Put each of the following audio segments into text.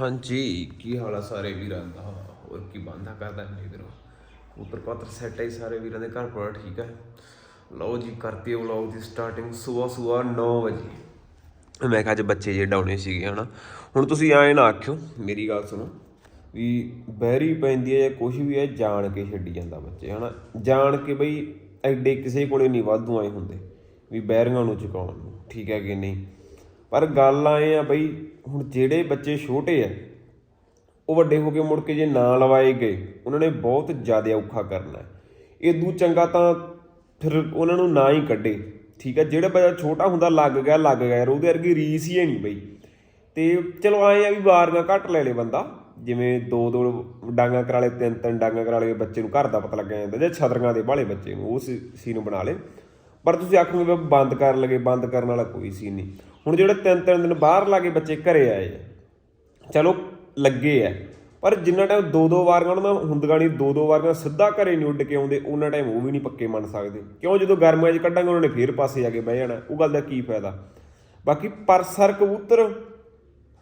ਹਾਂਜੀ, ਕੀ ਹਾਲ ਆ ਸਾਰੇ ਵੀਰਾਂ ਦਾ? ਹੋਰ ਕੀ ਬੰਦਾ ਕਰਦਾ ਮੇਰੇ ਵੀਰੋ? ਉਤਰ ਪਾਤਰ ਸੈੱਟ ਹੈ ਸਾਰੇ ਵੀਰਾਂ ਦੇ, ਘਰ ਪਰ ਠੀਕ ਹੈ ਲਓ ਜੀ, ਕਰਤੀ ਵਲੌਗ ਦੀ ਸਟਾਰਟਿੰਗ ਸਵੇਰ ਸਵੇਰ 9 ਵਜੇ। ਮੈਂ ਕਿਹਾ ਅੱਜ ਬੱਚੇ ਜੇ ਡਾਉਣੇ ਸੀਗੇ, ਹਨਾ? ਹੁਣ ਤੁਸੀਂ ਐਂ ਨਾ ਆਖਿਓ, ਮੇਰੀ ਗੱਲ ਸੁਣੋ, ਵੀ ਬਹਿਰੀ ਪੈਂਦੀ ਹੈ ਜਾਂ ਕੁਝ ਵੀ ਹੈ ਜਾਣ ਕੇ ਛੱਡੀ ਜਾਂਦਾ ਬੱਚੇ, ਹਨਾ? ਜਾਣ ਕੇ ਬਈ ਐਡੇ ਕਿਸੇ ਕੋਲੇ ਨਹੀਂ ਵਾਧੂ ਆਏ ਹੁੰਦੇ, ਵੀ ਬਹਿਰੀਆਂ ਨੂੰ ਚੁਕਾਉਣ ਨੂੰ, ਠੀਕ ਹੈ ਕਿ ਨਹੀਂ? ਪਰ ਗੱਲ ਆਏ ਆ ਬਈ ਹੁਣ ਜਿਹੜੇ ਬੱਚੇ ਛੋਟੇ ਆ, ਉਹ ਵੱਡੇ ਹੋ ਕੇ ਮੁੜ ਕੇ ਜੇ ਨਾ ਲਵਾਏ ਗਏ, ਉਹਨਾਂ ਨੇ ਬਹੁਤ ਜ਼ਿਆਦਾ ਔਖਾ ਕਰਨਾ। ਹੈ ਇਦੋਂ ਚੰਗਾ ਤਾਂ ਫਿਰ ਉਹਨਾਂ ਨੂੰ ਨਾ ਹੀ ਕੱਢੇ। ਠੀਕ ਹੈ ਜਿਹੜਾ ਬੱਚਾ ਛੋਟਾ ਹੁੰਦਾ ਲੱਗ ਗਿਆ ਲੱਗ ਗਿਆ ਯਾਰ, ਉਹਦੇ ਵਰਗੀ ਰੀਸ ਹੀ ਹੈ ਨਹੀਂ ਬਈ। ਤੇ ਚਲੋ ਆਏ ਆ ਵੀ ਵਾਰੀਆਂ ਘੱਟ ਲੈ ਲੇ ਬੰਦਾ। ਜਿਵੇਂ ਦੋ ਦੋ ਡਾਂਗਾ ਕਰਾ ਲਏ, ਤਿੰਨ ਤਿੰਨ ਡਾਂਗਾ ਕਰਾ ਲਏ, ਬੱਚੇ ਨੂੰ ਘਰ ਦਾ ਪਤਾ ਲੱਗ ਜਾਂਦਾ, ਜਾਂ ਛਤਰੀਆਂ ਦੇ ਬਾਲੇ ਬੱਚੇ ਨੂੰ ਉਹ ਸੀ ਨੂੰ ਬਣਾ ਲੇ ਪਰ ਤੁਸੀਂ ਆਖੋਗੇ ਬੰਦ ਕਰਨ ਲੱਗੇ, ਬੰਦ ਕਰਨ ਵਾਲਾ ਕੋਈ ਸੀ ਨਹੀਂ। ਹੁਣ ਜਿਹੜੇ ਤਿੰਨ ਤਿੰਨ ਦਿਨ ਬਾਹਰ ਲਾ ਕੇ ਬੱਚੇ ਘਰੇ ਆਏ ਆ, ਚਲੋ ਲੱਗੇ ਆ, ਪਰ ਜਿੰਨਾ ਟਾਈਮ ਦੋ ਦੋ ਵਾਰ ਉਹਨਾਂ ਦਾ ਹੁੰਦਗਾ ਨਹੀਂ ਦੋ ਦੋ ਵਾਰ ਸਿੱਧਾ ਘਰੇ ਨਹੀਂ ਉੱਡ ਕੇ ਆਉਂਦੇ, ਉਹਨਾਂ ਟਾਈਮ ਉਹ ਵੀ ਨਹੀਂ ਪੱਕੇ ਮੰਨ ਸਕਦੇ। ਕਿਉਂ? ਜਦੋਂ ਗਰਮੀਆਂ 'ਚ ਕੱਢਾਂਗੇ, ਉਹਨਾਂ ਨੇ ਫੇਰ ਪਾਸੇ ਜਾ ਕੇ ਬਹਿ ਜਾਣਾ, ਉਹ ਗੱਲ ਦਾ ਕੀ ਫਾਇਦਾ? ਬਾਕੀ ਪਰਸਰ ਕਬੂਤਰ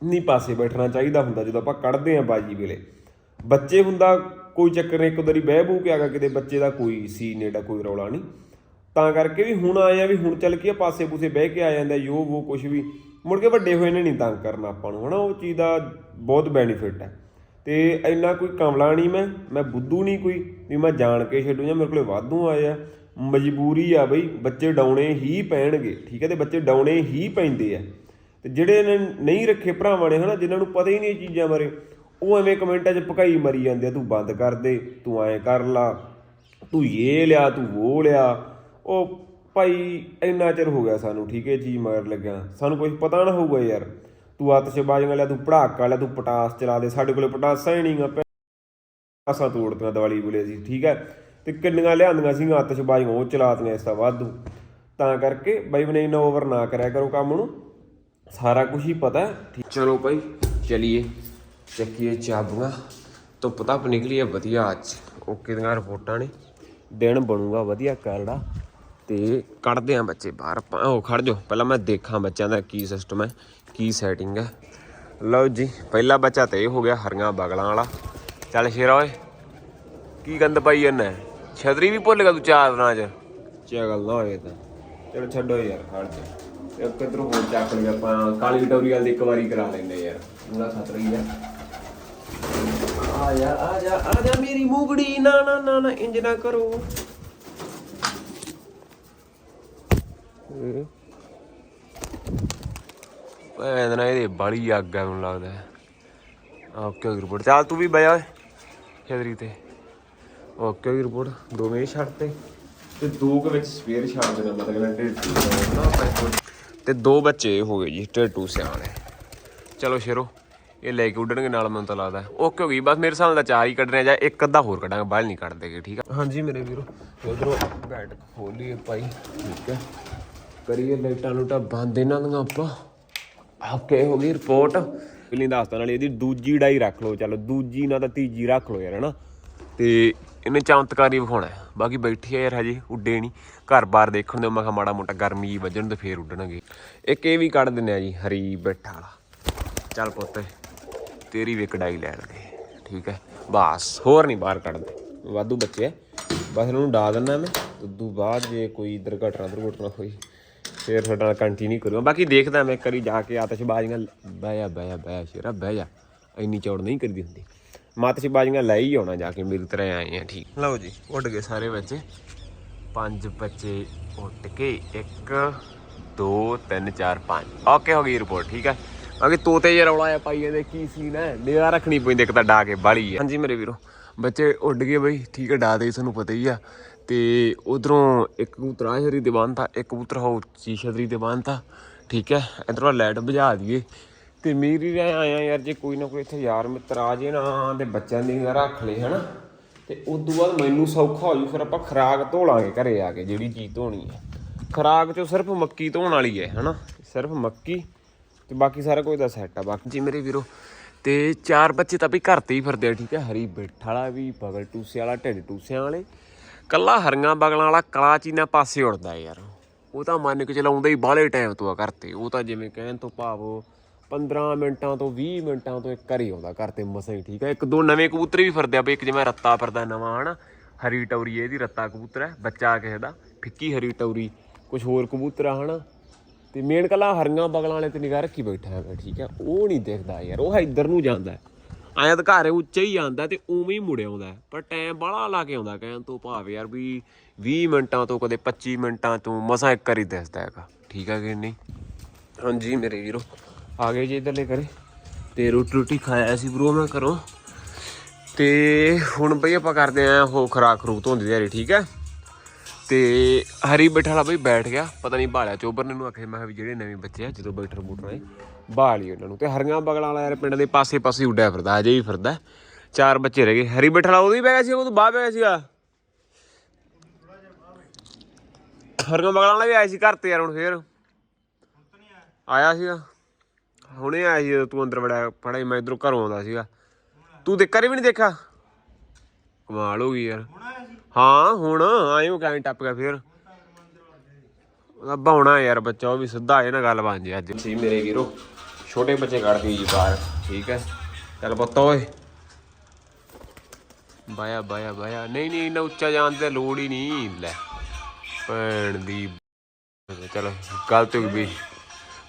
ਨਹੀਂ ਪਾਸੇ ਬੈਠਣਾ ਚਾਹੀਦਾ ਹੁੰਦਾ, ਜਦੋਂ ਆਪਾਂ ਕੱਢਦੇ ਆਂ ਬਾਜੀ ਵੇਲੇ। ਬੱਚੇ ਹੁੰਦਾ, ਕੋਈ ਚੱਕਰ ਨਹੀਂ ਇੱਕ ਵਾਰੀ ਬਹਿ ਬੂ ਕੇ ਆ ਗਿਆ, ਕਿਤੇ ਬੱਚੇ ਦਾ ਕੋਈ ਸੀ ਨੇੜਾ, ਕੋਈ ਰੌਲਾ ਨਹੀਂ ਤਾਂ ਕਰਕੇ ਵੀ ਹੁਣ ਆਏ ਆ ਵੀ ਹੁਣ ਚੱਲ ਕੇ ਪਾਸੇ ਪੂਸੇ ਬਹਿ ਕੇ ਆ ਜਾਂਦਾ ਯੋ ਉਹ ਕੁਝ ਵੀ। ਮੁੜ ਕੇ ਵੱਡੇ ਹੋਏ ਨੇ ਨਹੀਂ ਤੰਗ ਕਰਨਾ ਆਪਾਂ ਨੂੰ, ਹਨਾ? ਉਹ ਚੀਜ਼ ਦਾ ਬਹੁਤ ਬੈਨੀਫਿਟ ਹੈ। ਤੇ ਇੰਨਾ ਕੋਈ ਕਮਲਾ ਨਹੀਂ ਮੈਂ ਮੈਂ ਬੁੱਧੂ ਨਹੀਂ ਕੋਈ, ਵੀ ਮੈਂ ਜਾਣ ਕੇ ਛੱਡੂ ਜਾਂ ਮੇਰੇ ਕੋਲੇ ਵਾਧੂ ਆਏ ਆ। ਮਜਬੂਰੀ ਆ ਬਈ, ਬੱਚੇ ਡਾਉਣੇ ਹੀ ਪੈਣਗੇ, ਠੀਕ ਹੈ? ਤੇ ਬੱਚੇ ਡਾਉਣੇ ਹੀ ਪੈਂਦੇ ਆ। ਤੇ ਜਿਹੜੇ ਨੇ ਨਹੀਂ ਰੱਖੇ ਭਰਾਵਾਂ ਨੇ, ਹਨਾ? ਜਿਨ੍ਹਾਂ ਨੂੰ ਪਤਾ ਹੀ ਨਹੀਂ ਇਹ ਚੀਜ਼ਾਂ ਬਾਰੇ, ਉਹ ਐਵੇਂ ਕਮੈਂਟਾਂ 'ਚ ਭਕਾਈ ਮਰੀ ਜਾਂਦੇ ਆ, ਤੂੰ ਬੰਦ ਕਰ ਦੇ, ਤੂੰ ਐਂ ਕਰ ਲਾ, ਤੂੰ ਇਹ ਲਿਆ, ਤੂੰ ਉਹ ਲਿਆ। ਉਹ ਭਾਈ ਇੰਨਾ ਚਿਰ ਹੋ ਗਿਆ ਸਾਨੂੰ, ਠੀਕ ਹੈ ਜੀ, ਮਗਰ ਲੱਗਿਆ। ਸਾਨੂੰ ਕੁਝ ਪਤਾ ਨਾ ਹੋਊਗਾ ਯਾਰ। ਤੂੰ ਆਤਸ਼ਬਾਜ਼ੀਆਂ ਲਿਆ ਤੂੰ ਪੜਾਕਾ ਵਾਲਾ ਤੂੰ ਪਟਾਸ ਚਲਾ ਦੇ। ਸਾਡੇ ਕੋਲੇ ਪਟਾਸਾਂ ਹੀ ਨਹੀਂ ਨਹੀਂਗਾ ਅਸਾਂ ਤੋੜਤੀਆਂ ਦੀਵਾਲੀ ਬੁਲੇ ਸੀ ਠੀਕ ਹੈ? ਤੇ ਕਿੰਨੀਆਂ ਲਿਆਂਦੀਆਂ ਸੀਗੀਆਂ ਆਤਸ਼ਬਾਜ਼ੀਆਂ, ਉਹ ਚਲਾਤੀਆਂ ਇਸ ਦਾ ਵਾਧੂ। ਤਾਂ ਕਰਕੇ ਬਾਈ ਬਨੇ ਨਾ ਓਵਰ ਨਾ ਕਰਿਆ ਕਰੋ ਕੰਮ ਨੂੰ। ਸਾਰਾ ਕੁਝ ਹੀ ਪਤਾ ਠੀਕ- ਚਲੋ ਭਾਈ ਚਲਿਏ। ਚੱਕੀਏ ਚਾਬੀਆਂ। ਧੁੱਪ ਧੱਪ ਨਿਕਲੀ ਹੈ, ਵਧੀਆ ਅੱਜ। ਓਕੇ ਦੀਆਂ ਰਿਪੋਰਟਾਂ ਨੇ। ਦਿਨ ਬਣੂਗਾ ਵਧੀਆ ਕਰੜਾ ਤੇ ਕੱਢਦੇ ਆ ਬੱਚੇ ਬਾਹਰ। ਉਹ ਖੜ ਜਾਓ। ਪਹਿਲਾਂ ਮੈਂ ਦੇਖਾਂ ਬੱਚਿਆਂ ਦਾ ਕੀ ਸਿਸਟਮ ਹੈ ਕੀ ਸੈਟਿੰਗ ਹੈ। ਲਓ ਜੀ ਪਹਿਲਾ ਬੱਚਾ ਤੇ ਇਹ ਹੋ ਗਿਆ ਹਰੀਆਂ ਬਗਲਾਂ ਵਾਲਾ। ਚੱਲ ਸ਼ੇਰਾ ਓਏ ਕੀ ਗੰਦ ਪਾਈ ਜਾਂਦਾ ਛਤਰੀ ਵੀ ਭੁੱਲ ਗਿਆ ਤੂੰ ਚਾਰ ਦਿਨਾਂ ਚ। ਚਗਲ ਨਾ ਹੋਏ ਤਾਂ। ਚਲੋ ਛੱਡੋ ਯਾਰ ਖੜ ਜਾ। ਇੱਕ ਕਿਧਰੋਂ ਹੋਰ ਚੱਕ ਲਈ ਆਪਾਂ। ਕਾਲੀ ਟੋਰੀਅਲ ਦੀ ਇੱਕ ਵਾਰੀ ਕਰਾ ਲੈਂਦੇ ਯਾਰ। ਉਹਦਾ ਖਤਰੀ ਆ। ਆ ਜਾ ਆ ਜਾ ਆ ਜਾ ਮੇਰੀ ਮੂਗੜੀ। ਨਾ ਨਾ ਨਾ ਨਾ ਇੰਜ ਨਾ ਕਰੋ। ਇਹ ਨਾ ਇਹਦੇ ਬੜੀ ਅੱਗ ਆ ਮੈਨੂੰ ਲੱਗਦਾ ਓਕੇ ਰਿਪੋਰਟ ਚੱਲ ਤੂੰ ਵੀ ਬਹਿ ਜਾ ਛਤਰੀ ਤੇ। ਓਕੇ ਰਿਪੋਰਟ ਦੋਵੇਂ ਛੱਡ ਤੇ। ਤੇ ਦੋ ਕੁ ਵਿੱਚ ਸਪੇਅਰ ਛੱਡ ਦੇਣਾ ਮਤਲਬ ਤੇ ਦੋ ਬੱਚੇ ਹੋ ਗਏ ਜੀ ਟੇਟੂ ਸਿਆਣੇ ਚਲੋ ਸ਼ੇਰੋ ਇਹ ਲੈ ਕੇ ਉੱਡਣਗੇ ਨਾਲ ਮੈਨੂੰ ਤਾਂ ਲੱਗਦਾ ਓਕੇ ਹੋ ਗਈ ਬਸ ਮੇਰੇ ਹਿਸਾਬ ਨਾਲ ਤਾਂ ਚਾਰ ਹੀ ਕੱਢਣੇ ਜਾਂ ਇੱਕ ਅੱਧਾ ਹੋਰ ਕੱਢਾਂਗੇ ਬਾਹਰ ਨਹੀਂ ਕੱਢਦੇਗੇ ਠੀਕ ਆ? ਹਾਂਜੀ ਮੇਰੇ ਵੀਰੋ ਉਧਰੋਂ ਬੈਟ ਖੋਲੀਏ ਭਾਈ ਠੀਕ ਹੈ। ਕਰੀਏ ਲਾਈਟਾਂ ਲੂਟਾਂ ਬੰਦ ਇਹਨਾਂ ਦੀਆਂ ਆਪਾਂ। ਓਕੇ ਹੋ ਗਈ ਰਿਪੋਰਟ ਪਹਿਲੀ ਦੱਸਦਾ ਨਾਲ ਇਹਦੀ ਦੂਜੀ ਡਾਈ ਰੱਖ ਲਓ, ਚਲੋ ਦੂਜੀ ਨਾ ਤਾਂ ਤੀਜੀ ਰੱਖ ਲਓ ਯਾਰ, ਹਨਾ? ਤੇ ਇਹਨੇ ਚਮਤਕਾਰੀ ਵਿਖਾਉਣਾ ਬਾਕੀ ਬੈਠੀ ਆ ਯਾਰ ਹਜੇ, ਉੱਡੇ ਨਹੀਂ। ਘਰ-ਬਾਰ ਦੇਖਣ ਦੇ ਮੈਂ ਕਿਹਾ ਮਾੜਾ ਮੋਟਾ ਗਰਮੀ ਵੱਜਣ ਤੇ ਫੇਰ ਉੱਡਣਗੇ। ਇੱਕ ਇਹ ਵੀ ਕੱਢ ਦਿੰਨੇ ਆ ਜੀ, ਹਰੀ ਬੈਠਾ ਵਾਲਾ। ਚੱਲ ਪੁੱਤ, ਤੇਰੀ ਵੀ ਕਢਾਈ ਲੈ ਲਗੇ ਠੀਕ ਹੈ? ਬਸ, ਹੋਰ ਨਹੀਂ ਬਾਹਰ ਕੱਢਦੇ। ਵਾਧੂ ਬੱਚੇ ਆ। ਬਸ ਇਹਨਾਂ ਨੂੰ ਡਾ ਦਿੰਦਾ ਮੈਂ। ਉਦੋਂ ਬਾਅਦ ਜੇ ਕੋਈ ਦੁਰਘਟਨਾ ਦੁਰਘਟਨਾ ਹੋਈ ਫੇਰ ਤੁਹਾਡੇ ਨਾਲ ਕੰਟੀਨਿਊ ਕਰੂੰਗਾ ਬਾਕੀ ਦੇਖਦਾ ਮੈਂ ਕਰੀ ਜਾ ਕੇ ਆਤਿਸ਼ਬਾਜ਼ੀਆਂ ਬਹਿ ਜਾ ਬਹਿ ਜਾ ਬਹਿ ਜਾ ਸ਼ੇਰਾ, ਬਹਿ ਜਾ। ਇੰਨੀ ਚੌੜ ਨਹੀਂ ਕਰਦੀ ਹੁੰਦੀ। ਮੈਂ ਮਾਤਿਸ਼ਬਾਜ਼ੀਆਂ ਲੈ ਹੀ ਆਉਣਾ ਜਾ ਕੇ ਮੇਰੀ ਤਰ੍ਹਾਂ ਆਏ ਆ, ਠੀਕ। ਲਓ ਜੀ, ਉੱਡ ਗਏ ਸਾਰੇ ਬੱਚੇ। ਪੰਜ ਬੱਚੇ ਉੱਡ ਕੇ 1 2 3 4 5 ਓਕੇ ਹੋ ਗਈ ਰਿਪੋਰਟ ਠੀਕ ਹੈ ਬਾਕੀ ਤੋਤੇ ਜੇ ਰੌਲਾ ਆ ਪਾਈ ਇਹਦੇ ਕੀ ਸੀਨ ਹੈ ਨਿਗਾਹ ਰੱਖਣੀ ਪੈਂਦੀ, ਇੱਕ ਤਾਂ ਡਾ ਕੇ ਬਾਲੀ ਹੈ ਹਾਂਜੀ ਮੇਰੇ ਵੀਰੋ, ਬੱਚੇ ਉੱਡ ਗਏ ਬਈ, ਠੀਕ ਹੈ ਡਾ ਦੇ, ਤੁਹਾਨੂੰ ਪਤਾ ਹੀ ਆ। ਤੇ ਉਧਰੋਂ ਇੱਕ ਕਬੂਤਰ ਆ ਸ਼ਰੀ ਦੇ ਬੰਨਤਾ ਇੱਕ ਕਬੂਤਰ ਹੋ ਚੀਸ਼ਦਰੀ ਦੇ ਬੰਨਤਾ ਠੀਕ ਹੈ, ਇਧਰੋਂ ਲਾਈਟ ਬੁਝਾ ਦਈਏ। ਤੇ ਮੇਰੀ ਰਹਿ ਆਇਆ ਯਾਰ, ਜੇ ਕੋਈ ਨਾ ਕੋਈ ਇੱਥੇ ਯਾਰ ਮਿੱਤਰ ਆ ਜੇ ਨਾ, ਤੇ ਬੱਚਿਆਂ ਦੀ ਨਿਗਾਹ ਰੱਖ ਲੈ ਹਨਾ। ਤੇ ਉਸ ਤੋਂ ਬਾਅਦ ਮੈਨੂੰ ਸੌਖਾ ਹੋ ਜੂ, ਫਿਰ ਆਪਾਂ ਖਰਾਕ ਧੋ ਲਾਂਗੇ ਘਰੇ ਆ ਕੇ, ਜਿਹੜੀ ਚੀਜ਼ ਧੋਣੀ ਹੈ। ਖਰਾਕ ਚੋਂ ਸਿਰਫ ਮੱਕੀ ਧੋਣ ਵਾਲੀ ਹੈ, ਹਨਾ। ਸਿਰਫ ਮੱਕੀ, ਤੇ ਬਾਕੀ ਸਾਰਾ ਕੁਝ ਦਾ ਸੈੱਟ ਆ। ਬਾਕੀ ਜੀ ਮੇਰੇ ਵੀਰੋ, ਤੇ ਚਾਰ ਬੱਚੇ ਤਾਂ ਵੀ ਘਰ ਤੇ ਹੀ ਫਿਰਦੇ ਆ, ਠੀਕ ਹੈ। ਹਰੀ ਬੈਠ ਵਾਲਾ ਵੀ, ਬਗਲ ਟੂਸੇ ਵਾਲਾ, ਢਿੱਡ ਟੂਸਿਆਂ ਵਾਲੇ। ਕੱਲਾ ਹਰੀਆਂ ਬਗਲਾਂ ਵਾਲਾ ਕਲਾ ਚੀਨਾ ਪਾਸੇ ਉੜਦਾ ਯਾਰ। ਉਹ ਤਾਂ ਮੰਨ ਕੇ ਚਲਾਉਂਦਾ ਹੀ ਬਾਹਲੇ ਟਾਈਮ ਤੋਂ ਆ ਕਰਤੇ ਉਹ ਤਾਂ ਜਿਵੇਂ ਕਹਿਣ ਤੋਂ ਭਾਵ 15 ਮਿੰਟਾਂ ਤੋਂ 20 ਮਿੰਟਾਂ ਤੋਂ ਇੱਕ ਵਾਰੀ ਆਉਂਦਾ, ਘਰ ਤੇ ਮਸਾਂ ਹੀ ਠੀਕ ਹੈ। ਇੱਕ ਦੋ ਨਵੇਂ ਕਬੂਤਰ ਵੀ ਫਿਰਦੇ ਆ ਬਈ ਇੱਕ ਜਿਵੇਂ ਰੱਤਾ ਫਿਰਦਾ ਨਵਾਂ, ਹਨਾ? ਹਰੀ ਟੌਰੀ ਇਹਦੀ, ਰੱਤਾ ਕਬੂਤਰ ਹੈ, ਬੱਚਾ ਕਿਸੇ ਦਾ, ਫਿੱਕੀ ਹਰੀ ਟੌਰੀ ਕੁਝ ਹੋਰ ਕਬੂਤਰ ਆ, ਹਨਾ? ਤੇ ਮੇਨ ਕੱਲਾ ਹਰੀਆਂ ਬਗਲਾਂ ਵਾਲੇ ਤੇ ਨਿਗਾਹ ਰੱਖੀ ਬੈਠਾ ਹੈ, ਠੀਕ ਹੈ? ਉਹ ਨਹੀਂ ਦੇਖਦਾ ਯਾਰ, ਉਹ ਇੱਧਰ ਨੂੰ ਜਾਂਦਾ ਐਂ ਤਾਂ ਘਰੇ ਉੱਚੇ ਹੀ ਜਾਂਦਾ ਤੇ ਉਵੇਂ ਹੀ ਮੁੜ ਆਉਂਦਾ ਹੈ। ਪਰ ਟਾਈਮ ਬਾਹਲਾ ਲਾ ਕੇ ਆਉਂਦਾ ਕਹਿਣ ਤੋਂ ਭਾਵ ਯਾਰ ਵੀ 20 ਮਿੰਟਾਂ ਤੋਂ ਕਦੇ 25 ਮਿੰਟਾਂ ਤੋਂ ਮਸਾਂ ਇੱਕ ਵਾਰੀ ਦਿਸਦਾ ਹੈਗਾ। ਠੀਕ ਹੈ ਕਿ ਨਹੀਂ? ਹਾਂਜੀ ਮੇਰੇ ਵੀਰੋ। ਆ ਗਏ ਜੀ ਇਧਰਲੇ ਕਰੇ ਤੇ ਰੋਟੀ ਰੋਟੀ ਖਾਇਆ ਸੀ ਬਰੋ ਮੈਂ ਕਰੋ ਤੇ ਹੁਣ ਬਈ ਆਪਾਂ ਕਰਦੇ ਆਂ ਉਹ ਖਰਾਕ ਖਰੂਕ ਧੋਂਦੀ ਦਿਹਾੜੀ ਠੀਕ ਹੈ? ਤੇ ਹਰੀ ਬੈਠਾ ਲਾ ਬਈ ਬੈਠ ਗਿਆ ਪਤਾ ਨਹੀਂ ਬਾਲਿਆ ਚੋਬਰ ਨੇ ਨੂੰ ਆਖੇ ਮੈਂ ਕਿਹਾ ਵੀ ਜਿਹੜੇ ਨਵੇਂ ਬੱਚੇ ਆ ਜਦੋਂ ਬੈਠਰ ਬੂਟਰ ਆਏ। ਬਾਲੀ ਉਹਨਾਂ ਨੂੰ। ਤੇ ਹਰੀਆਂ ਬਗਲਾਂ ਵਾਲਾ ਯਾਰ ਪਿੰਡ ਦੇ ਪਾਸੇ ਪਾਸੇ ਉੱਡਿਆ ਫਿਰਦਾ, ਅਜੇ ਵੀ ਫਿਰਦਾ। ਚਾਰ ਬੱਚੇ ਰਹਿ ਗਏ। ਹਰੀ ਬੈਠਾ ਉਹਦੀ ਬਹਿ ਗਿਆ ਸੀ ਉਹ ਤੋਂ ਬਾਹਰ ਬਹਿ ਗਿਆ ਸੀਗਾ। ਹਰੀਆਂ ਬਗਲਾਂ ਵਾਲਾ ਵੀ ਆਇਆ ਸੀ ਘਰ ਤੇ ਯਾਰ ਹੁਣ ਫੇਰ। ਆਇਆ ਸੀਗਾ। ਹੁਣੇ ਆਇਆ ਸੀ ਜਦੋਂ ਤੂੰ ਅੰਦਰ ਵੜਿਆ ਫੜਾ ਮੈਂ ਇਧਰੋਂ ਘਰੋਂ ਆਉਂਦਾ ਸੀਗਾ। ਤੂੰ ਦੇ ਕਰੇ ਵੀ ਨਹੀਂ ਦੇਖਾ ਕਮਾਲ ਹੋ ਗਈ ਯਾਰ। ਹਾਂ, ਹੁਣ ਆਇਓ ਕਿਵੇਂ ਟੱਪ ਗਿਆ ਫੇਰ। ਉਹਦਾ ਬਾਉਣਾ ਯਾਰ ਬੱਚਾ, ਉਹ ਵੀ ਸਿੱਧਾ ਆਏ ਨਾ ਗੱਲ ਬਣ ਜੇ ਅੱਜ। ਸੀ ਮੇਰੇ ਵੀਰੋ ਛੋਟੇ ਬੱਚੇ ਕੱਢਦੀ ਜੀ ਬਾਹਰ। ਠੀਕ ਹੈ। ਚੱਲ ਪੁੱਤ ਓਏ। ਬਾਇਆ ਬਾਇਆ ਬਾਇਆ। ਨਹੀਂ ਨਹੀਂ, ਇੰਨਾ ਉੱਚਾ ਜਾਣ ਤੇ ਲੋੜ ਹੀ ਨਹੀਂ। ਲੈ, ਭੈਣ ਦੀ ਚਲੋ ਗਲਤ ਹੋ ਗਈ ਵੀ।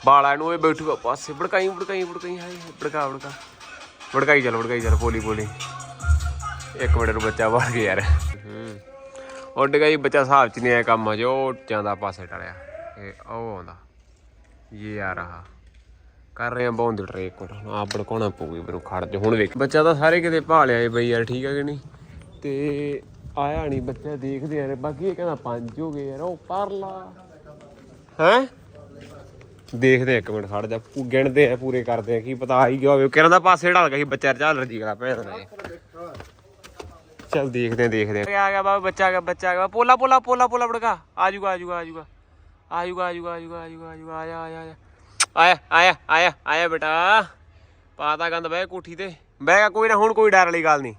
ਬਾਲਾ ਨੂੰ ਇਹ ਬੈਠੂਗਾ ਪਾਸੇ। ਭੜਕਾਈ ਭੜਕਾਈ ਭੜਕਾਈ, ਹਾਏ, ਭੜਕਾ ਭੜਕਾ। ਭੜਕਾਈ ਚੱਲ ਭੜਕਾਈ ਚੱਲ ਪੋਲੀ ਪੋਲੀ ਇੱਕ ਮਿੰਟ ਨੂੰ ਬੱਚਾ ਵੜ ਗਿਆ ਯਾਰ। ਉੱਡ ਗਿਆ ਜੀ, ਬੱਚਾ ਹਿਸਾਬ ਚ ਨਹੀਂ ਆਇਆ ਕੰਮ ਹਜੇ। ਉਹ ਜਾਂਦਾ ਪਾਸੇ ਟਲਿਆ। ਇਹ ਉਹ ਆਉਂਦਾ। ਇਹ ਆ ਰਹਾ। ਕਰ ਰਹੇ ਆ ਬੌਂਦ ਟਰੇ ਇੱਕ ਮਿੰਟ ਭੜਕਾਉਣਾ ਪਊਗੀ ਮੈਨੂੰ ਖੜ ਜਾ। ਹੁਣ ਵੇਖ, ਬੱਚਾ ਤਾਂ ਸਾਰੇ ਕਿਤੇ ਭਾਲਿਆ ਏ ਬਈ ਯਾਰ, ਠੀਕ ਹੈ ਕਿ ਨਹੀਂ? ਤੇ ਆਇਆ ਨਹੀਂ ਬੱਚਾ, ਦੇਖਦੇ ਯਾਰ। ਬਾਕੀ ਇਹ ਕਹਿੰਦਾ ਪੰਜ ਹੋ ਗਏ ਯਾਰ, ਉਹ ਪਰਲਾ। ਹੈ? ਦੇਖਦੇ ਇੱਕ ਮਿੰਟ, ਖੜ ਜਾ। ਗਿਣਦੇ ਆ, ਪੂਰੇ ਕਰਦੇ ਆ, ਕੀ ਪਤਾ ਆ ਹੀ ਗਿਆ ਹੋਵੇ। ਕਿਰਨ ਦਾ ਪਾਸੇ ਢਲ ਗਿਆ ਸੀ, ਬੱਚਾ ਚੱਲ ਰਜੀ ਕਰਾ ਭੈਣ ਦਾ ਚੱਲ ਦੇਖਦੇ ਆ ਦੇਖਦੇ ਆ। ਆ ਗਿਆ ਬਾਬਾ, ਬੱਚਾ ਆ ਗਿਆ, ਬੱਚਾ ਆ ਗਿਆ। ਪੋਲਾ ਪੋਲਾ ਪੋਲਾ ਪੋਲਾ ਬੜਕਾ ਆਜੂਗਾ ਆਜੂਗਾ ਆਜੂਗਾ ਆਜੂਗਾ ਆਜੂਗਾ ਆਜੂਗਾ ਆਜੂਗਾ ਆਜੂਗਾ ਆ ਜੂਗਾ ਆ ਜੂਗਾ ਆਇਆ ਆਇਆ ਆਇਆ ਆਇਆ ਆਇਆ ਆਇਆ ਆਇਆ ਬੇਟਾ ਪਾਤਾ ਗੰਦ ਬਹਿ ਕੋਠੀ ਤੇ। ਬਹਿ ਗਿਆ ਕੋਈ ਨਾ, ਹੁਣ ਕੋਈ ਡਰ ਵਾਲੀ ਗੱਲ ਨਹੀਂ।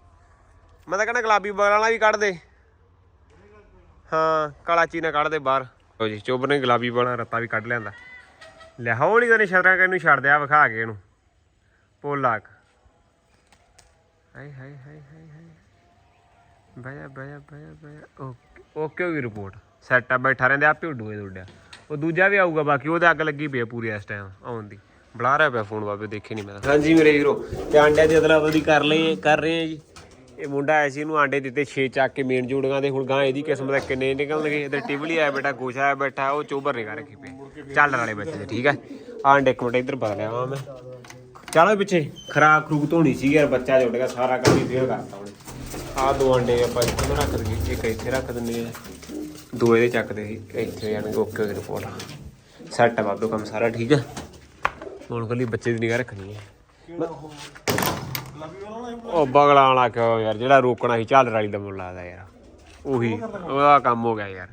ਮੈਂ ਤਾਂ ਕਹਿੰਦਾ ਗੁਲਾਬੀ ਬਗਲ ਵਾਲਾ ਵੀ ਕੱਢ ਦੇ। ਹਾਂ, ਕਾਲਾ ਚੀਨਾ ਕੱਢ ਦੇ ਬਾਹਰ। ਲਓ ਜੀ, ਚੋਬਰ ਨੇ ਗੁਲਾਬੀ ਵਾਲਾ ਰੱਤਾ ਵੀ ਕੱਢ ਲਿਆਂਦਾ। ਲੈ, ਹੌਲੀ ਕਰੇ ਸ਼ਤਰਾਂ ਕਿ ਨੂੰ ਛੱਡ ਦਿਆ, ਵਿਖਾ ਕੇ ਇਹਨੂੰ। ਪੋਲਾਕ ਹਾਏ ਹਾਏ ਹਾਏ ਹਾਏ ਹਾਏ। ਬਾਇਆ ਬਾਇਆ ਬਾਇਆ ਬਾਇਆ ਓਕੇ ਓਕੇ ਹੋ ਗਈ ਰਿਪੋਰਟ ਸੈੱਟ ਆ ਬੈਠਾ ਰਹਿੰਦੇ, ਆਪੇ ਉੱਡੂਏ ਉੱਡਿਆ ਉਹ ਦੂਜਾ ਵੀ ਆਊਗਾ, ਬਾਕੀ ਉਹਦੇ ਅੱਗ ਲੱਗੀ ਪਈ ਆ ਪੂਰੀ ਇਸ ਟਾਈਮ ਆਉਣ ਦੀ। ਬੁਲਾ ਰਿਹਾ ਪਿਆ ਫੋਨ ਬਾਬੇ, ਦੇਖੇ ਨਹੀਂ ਮੈਂ ਹਾਂਜੀ ਮੇਰੇ ਵੀਰੋ ਤੇ ਆਂਡਿਆਂ ਦੀ ਅਦਲਾ ਬਦਲੀ ਕਰ ਲਈ ਕਰ ਰਹੇ ਆ ਜੀ। ਇਹ ਮੁੰਡਾ ਆਇਆ ਸੀ ਇਹਨੂੰ ਆਂਡੇ ਦਿੱਤੇ 6 ਚੱਕ ਕੇ ਮੇਨ ਜੋੜੀਆਂ ਦੇ, ਹੁਣ ਗਾਂ ਇਹਦੀ ਕਿਸਮ ਦਾ ਕਿੰਨੇ ਨਿਕਲਣਗੇ। ਇਧਰ ਟਿਬਲੀ ਆਇਆ ਬੇਟਾ, ਗੋਸ਼ਾ ਆਇਆ ਬੈਠਾ, ਉਹ ਚੋਬਰ ਨਿਗਾ ਰੱਖੀ ਪਈ ਚੱਲ ਵਾਲੇ ਬੱਚੇ ਦੇ ਠੀਕ ਹੈ। ਆਂਡੇ ਇੱਕ ਮਿੰਟ ਇੱਧਰ ਬਦਲਿਆ ਵਾ ਮੈਂ। ਚਲੋ ਪਿੱਛੇ, ਖਰਾਕ ਖਰੂਕ ਧੋਣੀ ਸੀ ਯਾਰ, ਬੱਚਾ ਜੁੜ ਗਿਆ, ਸਾਰਾ ਕੰਮ ਹੀ ਫੇਰ ਕਰਤਾ ਉਹਨੇ। ਆਹ ਦੋ ਆਂਡੇ ਆਪਾਂ ਇੱਥੇ ਰੱਖ ਦਈਏ, ਇੱਕ ਇੱਥੇ ਰੱਖ ਦਿੰਦੇ ਆ ਦੋ ਇਹਦੇ ਚੱਕਦੇ ਸੀ, ਇੱਥੇ ਜਾਣਗੇ ਓਕੇ ਹੋ ਗਈ ਰਿਪੋਰਟ ਸੈੱਟ ਆ ਬਾਬੂ, ਕੰਮ ਸਾਰਾ ਠੀਕ ਹੈ ਹੁਣ ਕੱਲੀ ਬੱਚੇ ਦੀ ਨਿਗਾਹ ਰੱਖਣੀ ਹੈ ਉਹ ਬਗਲਾ ਵਾਲਾ ਕਿਉਂ ਯਾਰ, ਜਿਹੜਾ ਰੋਕਣਾ ਸੀ, ਝਾਲਰ ਵਾਲੀ ਦਾ ਮੁੱਲ ਆਦਾ ਯਾਰ। ਉਹੀ, ਉਹਦਾ ਕੰਮ ਹੋ ਗਿਆ ਯਾਰ।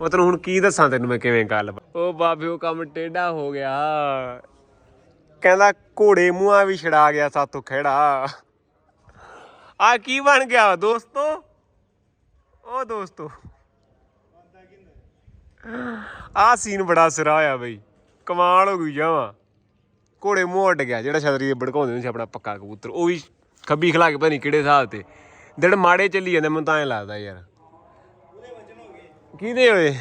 ਉਹ ਤੈਨੂੰ ਹੁਣ ਕੀ ਦੱਸਾਂ ਤੈਨੂੰ ਮੈਂ ਕਿਵੇਂ ਗੱਲ ਉਹ ਬਾਬੇ, ਉਹ ਕੰਮ ਟੇਢਾ ਹੋ ਗਿਆ। ਕਹਿੰਦਾ ਘੋੜੇ ਮੂੰਹਾਂ ਵੀ ਛੜਾ ਗਿਆ ਸਾਤੋਂ ਖੇੜਾ। ਆ ਕੀ ਬਣ ਗਿਆ ਦੋਸਤੋ? ਉਹ ਦੋਸਤੋ ਆ ਸੀਨ ਬੜਾ ਸਿਰਾ ਹੋਇਆ ਬਈ। ਕਮਾਲ ਹੋ ਗਈ ਜਾਵਾ। ਘੋੜੇ ਮੂੰਹ ਉੱਡ ਗਿਆ, ਜਿਹੜਾ ਛਤਰੀ ਦੇ ਭੜਕਾਉਂਦੇ ਹੁੰਦੇ ਸੀ ਆਪਣਾ ਪੱਕਾ ਕਬੂਤਰ, ਉਹ ਵੀ ਖੱਬੀ ਖਲਾ ਕੇ ਪਤਾ ਨਹੀਂ ਕਿਹੜੇ ਹਿਸਾਬ ਤੇ। ਦਿਨ ਮਾੜੇ ਚੱਲੀ ਜਾਂਦੇ, ਮੈਨੂੰ ਤਾਂ ਐ ਲੱਗਦਾ ਯਾਰ। ਕਿਹਦੇ ਹੋਏ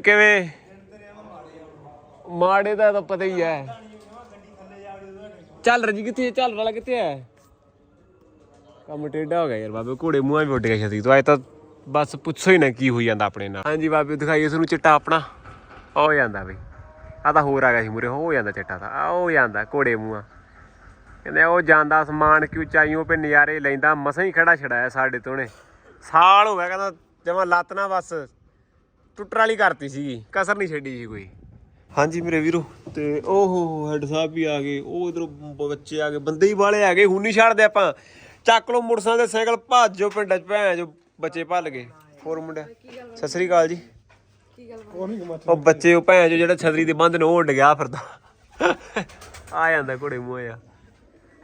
ਕਿਵੇਂ? ਮਾੜੇ ਦਾ ਤਾਂ ਪਤਾ ਹੀ ਹੈ ਚੱਲ ਰਜੀ, ਕਿੱਥੇ ਹੈ? ਚੱਲ ਵਾਲਾ ਕਿੱਥੇ ਹੈ ਕੰਮ ਟੇਢਾ ਹੋ ਗਿਆ ਯਾਰ ਬਾਬੇ, ਘੋੜੇ ਮੂੰਹਾਂ ਵੀ ਉੱਡ ਗਿਆ ਛਤਰੀ ਤੋਂ। ਅੱਜ ਤਾਂ ਬਸ ਪੁੱਛੋ ਹੀ ਨਾ ਕੀ ਹੋਈ ਜਾਂਦਾ ਆਪਣੇ ਨਾਲ। ਹਾਂਜੀ ਬਾਬੇ, ਦਿਖਾਈਏ ਤੁਹਾਨੂੰ ਚਿੱਟਾ ਆਪਣਾ। ਹੋ ਜਾਂਦਾ ਬਈ। ਆ ਤਾਂ ਹੋਰ ਆ ਗਿਆ ਸੀ ਮੂਰੇ ਹੋ ਜਾਂਦਾ ਚਿੱਟਾ ਤਾਂ। ਆ ਹੋ ਜਾਂਦਾ, ਘੋੜੇ ਮੂੰਹਾਂ। ਕਹਿੰਦੇ ਉਹ ਜਾਂਦਾ ਸਮਾਨ ਕਿ ਉਚਾਈਆਂ ਪੇ ਨਜ਼ਾਰੇ ਲੈਂਦਾ, ਮਸਾਂ ਹੀ ਖੜਾ ਛੜਾਇਆ ਸਾਡੇ ਤੋਂ ਨੇ ਸਾਲ ਹੋ ਗਿਆ ਕਹਿੰਦਾ ਜਮਾ ਲੱਤ ਨਾ ਬਸ ਟੁੱਟਰ ਵਾਲੀ ਕਰਤੀ ਸੀਗੀ, ਕਸਰ ਨਹੀਂ ਛੱਡੀ ਸੀ ਕੋਈ। ਹਾਂਜੀ ਮੇਰੇ ਵੀਰੋ, ਤੇ ਓਹੋ ਹੈਡ ਸਾਹਿਬ ਵੀ ਆ ਗਏ, ਉਹ ਇਧਰੋਂ ਬੱਚੇ ਆ ਗਏ, ਬੰਦੇ ਹੀ ਵਾਲੇ ਆ ਗਏ, ਹੁਣ ਨਹੀਂ ਛੱਡਦੇ ਆਪਾਂ। ਚੱਕ ਲੋ ਮੋਟਰਸਾਈਕਲ ਦੇ ਸਾਈਕਲ, ਭੱਜੋ ਪਿੰਡਾਂ ਚ, ਭੈਣ ਜੋ ਬੱਚੇ ਭੱਲ ਗਏ। ਹੋਰ ਮੁੰਡਿਆ ਸਤਿ ਸ੍ਰੀ ਅਕਾਲ ਜੀ। ਉਹ ਬੱਚੇ ਉਹ ਭੈਣ ਜੋ ਜਿਹੜਾ ਛਤਰੀ ਦੇ ਬੰਦ ਨੂੰ ਉੱਡ ਗਿਆ ਫਿਰਦਾ। ਆ ਜਾਂਦਾ ਘੋੜੇ ਮੂੰਹ ਆ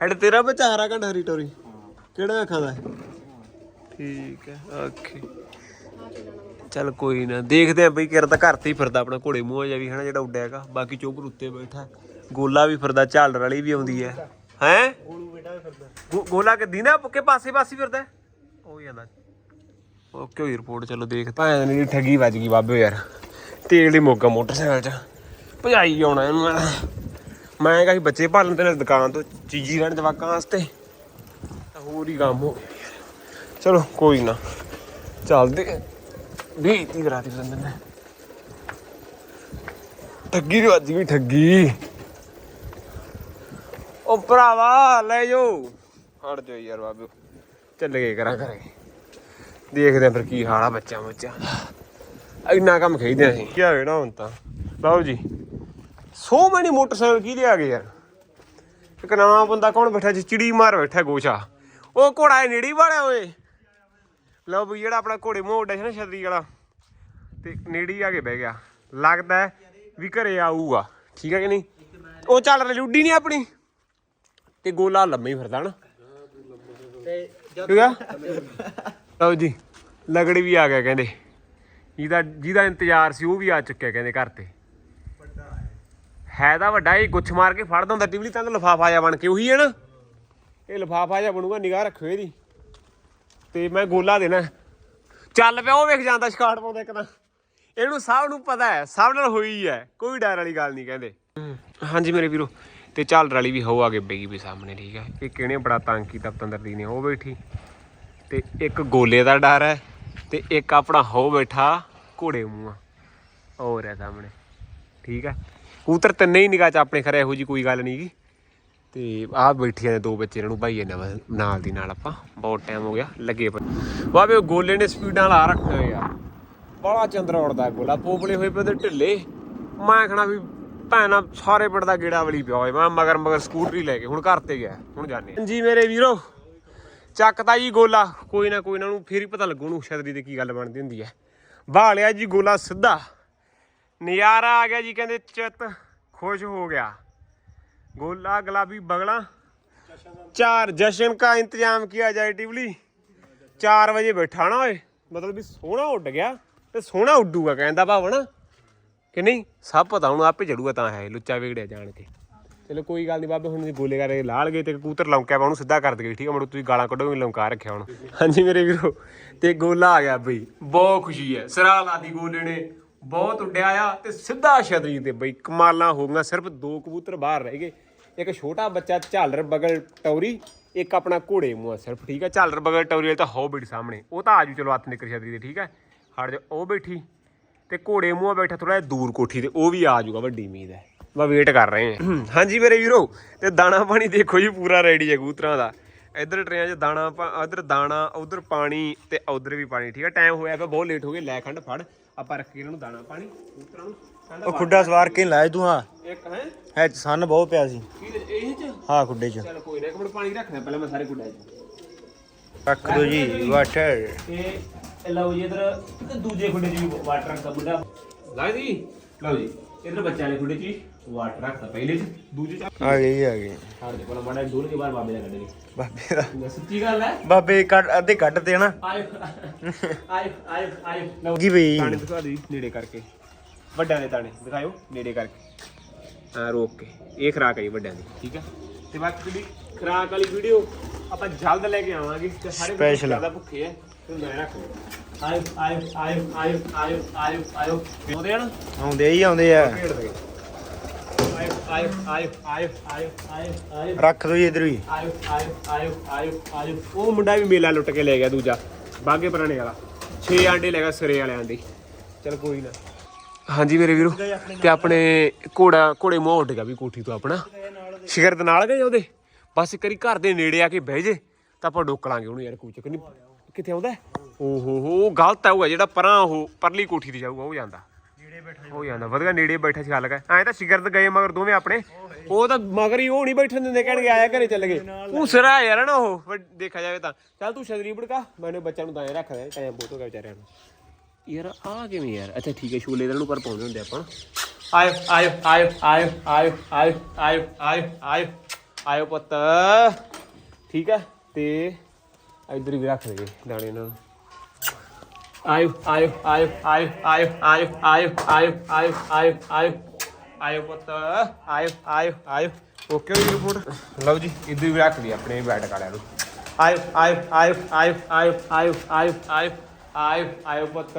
ਹੈਡ ਤੇਰਾ ਬੱਚਾ ਹਰਾ ਘੰਟਾ ਹਰੀ ਟੋਰੀ ਕਿਹੜਾ ਅੱਖਾਂ ਦਾ? ਠੀਕ ਹੈ ਓਕੇ ਚੱਲ ਕੋਈ ਨਾ ਦੇਖਦੇ ਆ ਬਈ ਕਿਰ ਤਾਂ ਘਰ ਤੇ ਹੀ ਫਿਰਦਾ ਆਪਣਾ ਘੋੜੇ ਮੂੰਹ ਜਿਹਾ ਵੀ ਹਨਾ ਜਿਹੜਾ ਉੱਡਿਆ ਹੈਗਾ। ਬਾਕੀ ਚੋਬਰ ਉੱਤੇ ਬੈਠਾ। ਗੋਲਾ ਵੀ ਫਿਰਦਾ ਝਾਲਰ ਵਾਲੀ ਵੀ ਆਉਂਦੀ ਹੈ। ਹੈ? ਗੋਲੂ ਬੇਟਾ ਵੀ ਫਿਰਦਾ। ਗੋਲਾ ਕਿ ਦੀਨਾ ਪੁੱਕੇ ਪਾਸੇ ਪਾਸੇ ਫਿਰਦਾ। ਹੈ? ਉਹ ਜਾਂਦਾ। ਓਕੇ ਹੋਈ ਰਿਪੋਰਟ ਚਲੋ ਦੇਖ ਭਾਂ ਦੀ ਠੱਗੀ ਵੱਜ ਗਈ ਬਾਬੇ ਯਾਰ। ਤੇਲ ਦੀ ਮੋਗਾ ਮੋਟਰਸਾਈਕਲ 'ਚ। ਭਜਾਈ ਆਉਣਾ ਇਹਨੂੰ ਮੈਂ। ਮੈਂ ਕਹੀ ਬੱਚੇ ਭਾਲਣ ਤੇ ਨਾਲ ਦੁਕਾਨ ਤੋਂ ਚੀਜ਼ੀ ਲੈਣ ਜਵਾਕਾਂ ਵਾਸਤੇ। ਤਾਂ ਹੋਰ ਹੀ ਕੰਮ ਹੋ ਚਲੋ ਕੋਈ ਨਾ। ਚੱਲਦੇ ਵੀ ਤੀ ਰਾਤੀ ਸੰਦਨ ਨੇ। ਠੱਗੀ ਦੀ ਵੱਜ ਗਈ, ਠੱਗੀ। ਉਹ ਭਰਾਵਾ, ਲੈ ਜਾਓ। ਹਟ ਜਾਓ ਯਾਰ ਬਾਬੇ। ਚੱਲ ਗਏ ਕਰਾਂ ਕਰੇ ਦੇਖਦੇ ਆ ਫਿਰ ਕੀ ਹਾਲ ਆ ਬੱਚਾ ਬੱਚਾ ਇੰਨਾ ਕੰਮ ਖੇਡਦੇ ਅਸੀਂ। ਕੀ ਹੋਇਆ ਨਾ ਹੁਣ ਤਾਂ? ਲਓ ਜੀ ਸੋ ਮੈਨੀ ਮੋਟਰਸਾਈਕਲ ਕੀ ਦੇ ਆ ਗਏ ਯਾਰ? ਇੱਕ ਨਵਾਂ ਬੰਦਾ ਕੌਣ ਬੈਠਾ ਜੀ? ਚਿੜੀ ਮਾਰ ਬੈਠਾ ਗੋਸ਼ਾ। ਉਹ ਘੋੜਾ ਇਹ ਨੇੜੀ ਵਾਲਿਆ ਓਏ। ਲਓ ਵੀ ਜਿਹੜਾ ਆਪਣਾ ਘੋੜੇ ਮੋੜ ਸੀ ਨਾ ਛਤਰੀ ਵਾਲਾ ਤੇ ਨੇੜੇ ਹੀ ਆ ਕੇ ਬਹਿ ਗਿਆ। ਲੱਗਦਾ ਹੈ ਵੀ ਘਰੇ ਆਊਗਾ। ਠੀਕ ਹੈ ਕਿ ਨਹੀਂ? ਉਹ ਚੱਲ ਰਹੀ ਲੁੱਡੀ ਨਹੀਂ ਆਪਣੀ। ਤੇ ਗੋਲਾ ਲੰਮੇ ਹੀ ਫਿਰਦਾ ਨਾ। ਤੇ ਠੀਕ ਆ? ਲਓ ਜੀ, ਲਗੜੀ ਵੀ ਆ ਗਿਆ ਕਹਿੰਦੇ। ਜਿਹਦਾ ਜਿਹਦਾ ਇੰਤਜ਼ਾਰ ਸੀ, ਉਹ ਵੀ ਆ ਚੁੱਕਿਆ ਕਹਿੰਦੇ ਘਰ ਤੇ। ਹੈ ਤਾਂ ਵੱਡਾ, ਇਹ ਗੁੱਛ ਮਾਰ ਕੇ ਫੜਦਾ ਹੁੰਦਾ, ਟਿਵਲੀ ਤਾਂ ਲਫਾਫਾ ਜਾ ਬਣ ਕੇ ਉਹੀ ਹੈ ਨਾ। ਇਹ ਲਫਾਫਾ ਜਾ ਬਣੂਗਾ, ਨਿਗਾਹ ਰੱਖਿਓ ਇਹਦੀ। ਤੇ ਮੈਂ ਗੋਲਾ ਦੇਣਾ। ਚੱਲ ਪਿਆ, ਉਹ ਵੇਖ ਜਾਂਦਾ ਸ਼ਿਕਾਰ ਪਾਉਂਦਾ ਇੱਕ ਤਾਂ। ਇਹਨੂੰ ਸਭ ਨੂੰ ਪਤਾ ਹੈ, ਸਭ ਨਾਲ ਹੋਈ ਹੈ, ਕੋਈ ਡਰ ਵਾਲੀ ਗੱਲ ਨਹੀਂ ਕਹਿੰਦੇ। ਹਾਂਜੀ ਮੇਰੇ ਵੀਰੋ, ਤੇ ਝਾਲਰ ਵਾਲੀ ਵੀ ਹੋ ਆ ਕੇ ਬਈ ਵੀ ਸਾਹਮਣੇ, ਠੀਕ ਹੈ। ਇਹ ਕਿਹਨੇ ਬੜਾ ਤੰਗ ਕੀਤਾ, ਪਤੰਦਰ ਦੀ ਨੇ, ਉਹ ਬੈਠੀ। ਤੇ ਇੱਕ ਗੋਲੇ ਦਾ ਡਰ ਹੈ ਤੇ ਇੱਕ ਆਪਣਾ ਹੋ ਬੈਠਾ ਘੋੜੇ ਮੂੰਹਾਂ ਹੋਰ ਹੈ ਸਾਹਮਣੇ। ਠੀਕ ਹੈ? ਕੂਤਰ ਤਿੰਨੇ ਹੀ ਨਿਗਾਹ ਚ ਆਪਣੇ ਖਰੇ ਇਹੋ ਜੀ ਕੋਈ ਗੱਲ ਨਹੀਂ ਗੀ। ਤੇ ਆਹ ਬੈਠੀਆਂ ਨੇ ਦੋ ਬੱਚੇ ਇਹਨਾਂ ਨੂੰ ਭਾਈਏ ਨੇ ਨਾਲ ਦੀ ਨਾਲ ਆਪਾਂ। ਬਹੁਤ ਟਾਈਮ ਹੋ ਗਿਆ, ਲੱਗੇ ਪਏ। ਵਾਵੇ ਉਹ ਗੋਲੇ ਨੇ ਸਪੀਡਾਂ ਲਾ ਰੱਖਿਆ ਯਾਰ ਬੜਾ ਚੰਦਰਾ ਉੜਦਾ ਗੋਲਾ, ਪੋਪਲੇ ਹੋਏ ਪਏ ਤੇ ਢਿੱਲੇ। ਮੈਂ ਕਹਣਾ ਵੀ ਭੈਣਾ, ਸਾਰੇ ਪਿੰਡ ਦਾ ਗੇੜਾ ਵਲੀ ਪਿਆ ਹੋਏ ਮੈਂ ਮਗਰ ਮਗਰ ਸਕੂਟਰੀ ਲੈ ਕੇ ਹੁਣ ਘਰ ਤੇ ਗਿਆ। ਹੁਣ ਜਾਣੇ। ਜੀ ਮੇਰੇ ਵੀਰੋ ਚੱਕਦਾ ਜੀ ਗੋਲਾ। ਕੋਈ ਨਾ ਕੋਈ ਨਾ ਉਹਨੂੰ ਫੇਰ ਹੀ ਪਤਾ ਲੱਗੂ ਨੂੰ ਛਤਰੀ ਦੀ ਕੀ ਗੱਲ ਬਣਦੀ ਹੁੰਦੀ ਹੈ। ਬਾਲਿਆ ਜੀ ਗੋਲਾ ਸਿੱਧਾ। ਨਜ਼ਾਰਾ ਆ ਗਿਆ ਜੀ ਕਹਿੰਦੇ ਚਿੱਤ ਖੁਸ਼ ਹੋ ਗਿਆ। ਗੋਲਾ ਗਲਾਬੀ ਬਗਲਾ। ਚਾਰ ਜਸ਼ਨ ਦਾ ਇੰਤਜ਼ਾਮ ਕੀਤਾ ਜਾਏ ਟਿਵਲੀ। 4 ਵਜੇ ਬੈਠਾ ਨਾ ਓਏ। ਮਤਲਬ ਵੀ ਸੋਹਣਾ ਉੱਡ ਗਿਆ ਤੇ ਸੋਹਣਾ ਉੱਡੂਗਾ, ਕਹਿੰਦਾ ਭਾਵ ਕਿ ਨਹੀਂ, ਸਭ ਪਤਾ ਹੁਣ ਆਪੇ ਚੜੂਗਾ ਤਾਂ ਹੈ, ਲੁੱਚਾ ਵਿਗੜਿਆ ਜਾਣ ਕੇ। ਚਲੋ ਕੋਈ ਗੱਲ ਨਹੀਂ ਬਾਬੇ, ਹੁਣ ਜੀ ਗੋਲੇ ਕਰੇ ਲਾਲ ਗਏ ਤੇ ਕਬੂਤਰ ਲੌਂਕਿਆ ਵਾ, ਉਹਨੂੰ ਸਿੱਧਾ ਕਰ ਦਗੇ, ਠੀਕ ਆ? ਮੜੂ ਤੁਸੀਂ ਗਾਲਾਂ ਕੱਢੋਗੇ, ਲੌਂਕਾ ਰੱਖਿਆ ਹੁਣ। ਹਾਂਜੀ ਮੇਰੇ ਵੀਰੋ, ਤੇ ਗੋਲਾ ਆ ਗਿਆ ਬਈ, ਬਹੁਤ ਖੁਸ਼ੀ ਹੈ। ਸਿਰਾ ਲਾਦੀ ਗੋਲੇ ਨੇ, ਬਹੁਤ ਉੱਡਿਆ ਆ ਤੇ ਸਿੱਧਾ ਛਤਰੀ ਤੇ ਬਈ, ਕਮਾਲਾਂ ਹੋ ਗਈਆਂ, ਸਿਰਫ ਦੋ ਕਬੂਤਰ ਬਾਹਰ ਰਹਿ ਗਏ। ਇੱਕ ਛੋਟਾ ਬੱਚਾ ਝਾਲਰ ਬਗਲ ਟੌਰੀ, ਇੱਕ ਆਪਣਾ ਘੋੜੇ ਮੂੰਹ ਸਿਰਫ, ਠੀਕ ਹੈ ਝਾਲਰ ਬਗਲ ਟੌਰੀ ਤਾਂ ਹੋ ਬਿਟ ਸਾਹਮਣੇ, ਉਹ ਤਾਂ ਆਜੂ ਚਲੋ ਹੱਥ ਨਿਕਰ ਛਤਰੀ ਦੇ ਠੀਕ ਹੈ ਹਟ ਜਾ, ਉਹ ਬੈਠੀ ਤੇ ਘੋੜੇ ਮੂੰਹ ਬੈਠਾ ਥੋੜਾ ਜਿਹਾ ਦੂਰ ਕੋਠੀ ਤੇ, ਉਹ ਵੀ ਆ ਜਾਊਗਾ, ਵੱਡੀ ਉਮੀਦ ਹੈ। ਬਾ ਵੇਟ ਕਰ ਰਹੇ ਹਾਂ। ਹਾਂਜੀ ਮੇਰੇ ਵੀਰੋ ਤੇ ਦਾਣਾ ਪਾਣੀ ਦੇਖੋ ਜੀ ਪੂਰਾ ਰੈਡੀ ਹੈ ਕਬੂਤਰਾਂ ਦਾ। ਇੱਧਰ ਟਰੇਆਂ 'ਚ ਦਾਣਾ ਇੱਧਰ ਦਾਣਾ ਉਧਰ ਪਾਣੀ ਤੇ ਉਧਰ ਵੀ ਪਾਣੀ ਠੀਕ ਹੈ? ਟਾਈਮ ਹੋਇਆ ਪਿਆ ਬਹੁਤ ਲੇਟ ਹੋ ਗਏ ਲੈ ਖੰਡ ਫੜ। ਆਪਾਂ ਰੱਖ ਕੇ ਇਹਨਾਂ ਨੂੰ ਦਾਣਾ ਪਾਣੀ ਕਬੂਤਰਾਂ ਨੂੰ ਉਹ ਖੁੱਡਾ ਸਵਾਰ ਕੇ ਲਾਏ ਤੂੰ ਹਾਂ। ਇੱਕ ਹੈ? ਹੈ ਸੰਨ ਬਹੁਤ ਪਿਆ ਸੀ। ਇਹ ਚ? ਹਾਂ ਖੁੱਡੇ 'ਚ। ਚਲ ਕੋਈ ਨਾ ਇੱਕ ਮਿੰਟ ਪਾਣੀ ਰੱਖਣਾ ਪਹਿਲਾਂ ਮੈਂ ਸਾਰੇ ਗੁੱਡਾ ਚ। ਰੱਖ ਦੋ ਜੀ ਵਾਟਰ ਤੇ ਲਓ ਜੀ ਇਧਰ ਦੂਜੇ ਖੁੱਡੇ 'ਚ ਵੀ ਵਾਟਰ ਰੱਖਦਾ ਬੁੱਢਾ। ਲਾ ਜੀ ਲਓ ਜੀ ਇਧਰ ਬੱਚਿਆਂ ਦੇ ਖੁੱਡੇ 'ਚ ਵਾਟਰ ਰੱਖਦਾ ਪਹਿਲੇ 'ਚ ਦੂਜੇ 'ਚ ਆ ਗਈ ਆ ਗਈ। ਦੇ ਪਹਿਲਾਂ ਮਾੜਾ ਜਿਹਾ ਡੋਲ ਕੇ ਬਾਹਰ ਬਾਬੇ ਦਾ ਕੱਢ ਲਈ ਬਾਬੇ ਦਾ। ਸੱਚੀ ਗੱਲ ਹੈ? ਬਾਬੇ ਕੱਢ ਅੱਧੇ ਕੱਢ ਤੇ ਨਾ ਆਇਓ ਆਇਓ ਆਇਓ ਆਇਓ ਲਓ ਕੀ ਬਈ ਤਾਣੇ ਦਿਖਾ ਦੀ ਨੇੜੇ ਕਰਕੇ। ਵੱਡਿਆਂ ਦੇ ਤਾਣੇ ਦਿਖਾਇਓ ਨੇੜੇ ਕਰਕੇ। ਆ ਰੋਕ ਕੇ। ਇਹ ਖਰਾਕ ਹੈ ਜੀ ਵੱਡਿਆਂ ਦੀ ਠੀਕ ਹੈ? ਤੇ ਬਾਕੀ ਜਿਹੜੀ ਖਰਾਕ ਵਾਲੀ ਵੀਡੀਓ ਆਪਾਂ ਜਲਦ ਲੈ ਕੇ ਆਵਾਂਗੇ। ਤੇ ਸਾਰੇ ਬੱਚੇ Special। ਜ਼ਿਆਦਾ ਭੁੱਖੇ ਐ ਤੇ ਮੈਂ ਰੱਖ ਆਇਓ ਆਇਓ ਆਇਓ ਆਇਓ ਆਇਓ ਆਇਓ ਆਇਓ। ਆਉਂਦੇ ਆ ਨਾ? ਆਉਂਦੇ ਹੀ ਆਉਂਦੇ ਆ। ਖੇਡ ਦੇ। ਆਇਓ ਆਇਓ ਆਇਓ ਆਇਓ ਆਇਓ ਆਇਓ। ਆਇਓ ਰੱਖ ਦੋ ਜੀ ਇਧਰ ਵੀ ਆਇਓ ਆਇਓ ਆਇਓ ਆਇਓ ਆਇਓ। ਉਹ ਮੁੰਡਾ ਵੀ ਮੇਲਾ ਲੁੱਟ ਕੇ ਲੈ ਗਿਆ ਦੂਜਾ ਬਾਗੇ ਪੁਰਾਣੇ ਵਾਲਾ। 6 ਆਂਡੇ ਲੈ ਗਿਆ ਸਿਰੇ ਵਾਲਿਆਂ ਦੀ। ਚਲ ਕੋਈ ਨਾ। ਹਾਂਜੀ ਮੇਰੇ ਵੀਰੋ ਤੇ ਆਪਣੇ ਘੋੜਾ ਘੋੜੇ ਮੋਹ ਉੱਡ ਗਿਆ ਵੀ ਕੋਠੀ ਤੋਂ ਆਪਣਾ। ਸ਼ਿਗਰਦ ਨਾਲ ਗਏ ਉਹਦੇ। ਬਸ ਇੱਕ ਵਾਰੀ ਘਰ ਦੇ ਨੇੜੇ ਆ ਕੇ ਬਹਿ ਜੇ ਤਾਂ ਆਪਾਂ ਡੋਕ ਲਾਂਗੇ ਉਹਨੂੰ ਯਾਰ ਕੂਚਕ ਨਹੀਂ ਕਿੱਥੇ ਆਉਂਦਾ? ਹੈ? ਓ ਹੋ ਹੋ ਉਹ ਗਲਤ ਆਊਗਾ ਜਿਹੜਾ ਪਰਾਂ ਉਹ ਪਰਲੀ ਕੋਠੀ ਤੇ ਜਾਊਗਾ ਉਹ ਜਾਂਦਾ। ਉਹ ਜਾਂਦਾ ਵਧੀਆ ਨੇੜੇ ਬੈਠਾ ਸੀ ਹੱਲ ਐ ਤਾਂ ਸ਼ਿਗਰਦ ਗਏ ਮਗਰ ਦੋਵੇਂ ਆਪਣੇ। ਉਹ ਤਾਂ ਮਗਰ ਹੀ ਉਹ ਨਹੀਂ ਬੈਠਣ ਦਿੰਦੇ ਕਹਿਣਗੇ ਆਇਆ ਘਰੇ ਚੱਲ ਗਏ। ਉਹ ਸਿਰਾ ਯਾਰ ਨਾ ਉਹ ਦੇਖਿਆ ਜਾਵੇ ਤਾਂ। ਚੱਲ ਤੂੰ ਛਤਰੀ ਬੜਕਾ ਮੈਨੂੰ ਬੱਚਿਆਂ ਨੂੰ ਦਾਏ ਰੱਖ ਦੇ ਟਾਈਮ ਬਹੁਤ ਹੋ ਗਿਆ ਵਿਚਾਰਿਆਂ ਨੂੰ। ਯਾਰ ਆ ਕਿਵੇਂ ਯਾਰ? ਅੱਛਾ ਠੀਕ ਹੈ ਛੋਲੇ ਇਹਨਾਂ ਨੂੰ ਪਰ ਪਾਉਂਦੇ ਹੁੰਦੇ ਆਪਾਂ। ਆਇਓ ਆਇਓ ਆਇਓ ਆਇਓ ਆਇਓ ਆਇਓ ਆਇਓ ਆਇਓ ਆਇਓ ਆਇਓ ਪੁੱਤ। ਠੀਕ ਹੈ ਤੇ ਇੱਧਰ ਵੀ ਰੱਖ ਦੇ ਦਾਣੇ ਇਹਨਾਂ ਨੂੰ। ਆਇਓ ਆਇਓ ਆਇਓ ਆਇਓ ਆਇਓ ਆਇਓ ਆਇਓ ਆਇਓ ਆਇਓ ਆਇਓ ਆਇਓ ਆਇਓ ਪੁੱਤ ਆਇਓ ਆਇਓ ਆਇਓ ਓਕੇ ਹੋਈ ਰਿਪੋਰਟ ਲਓ ਜੀ ਇਦੋਂ ਵੀ ਰੱਖ ਲਈ ਆਪਣੇ ਬੈਠ ਕਾਲਿਆਂ ਨੂੰ ਆਇਓ ਆਇਓ ਆਇਓ ਆਇਓ ਆਇਓ ਆਇਓ ਆਇਓ ਆਇਓ ਆਇਓ ਆਇਓ ਪੁੱਤ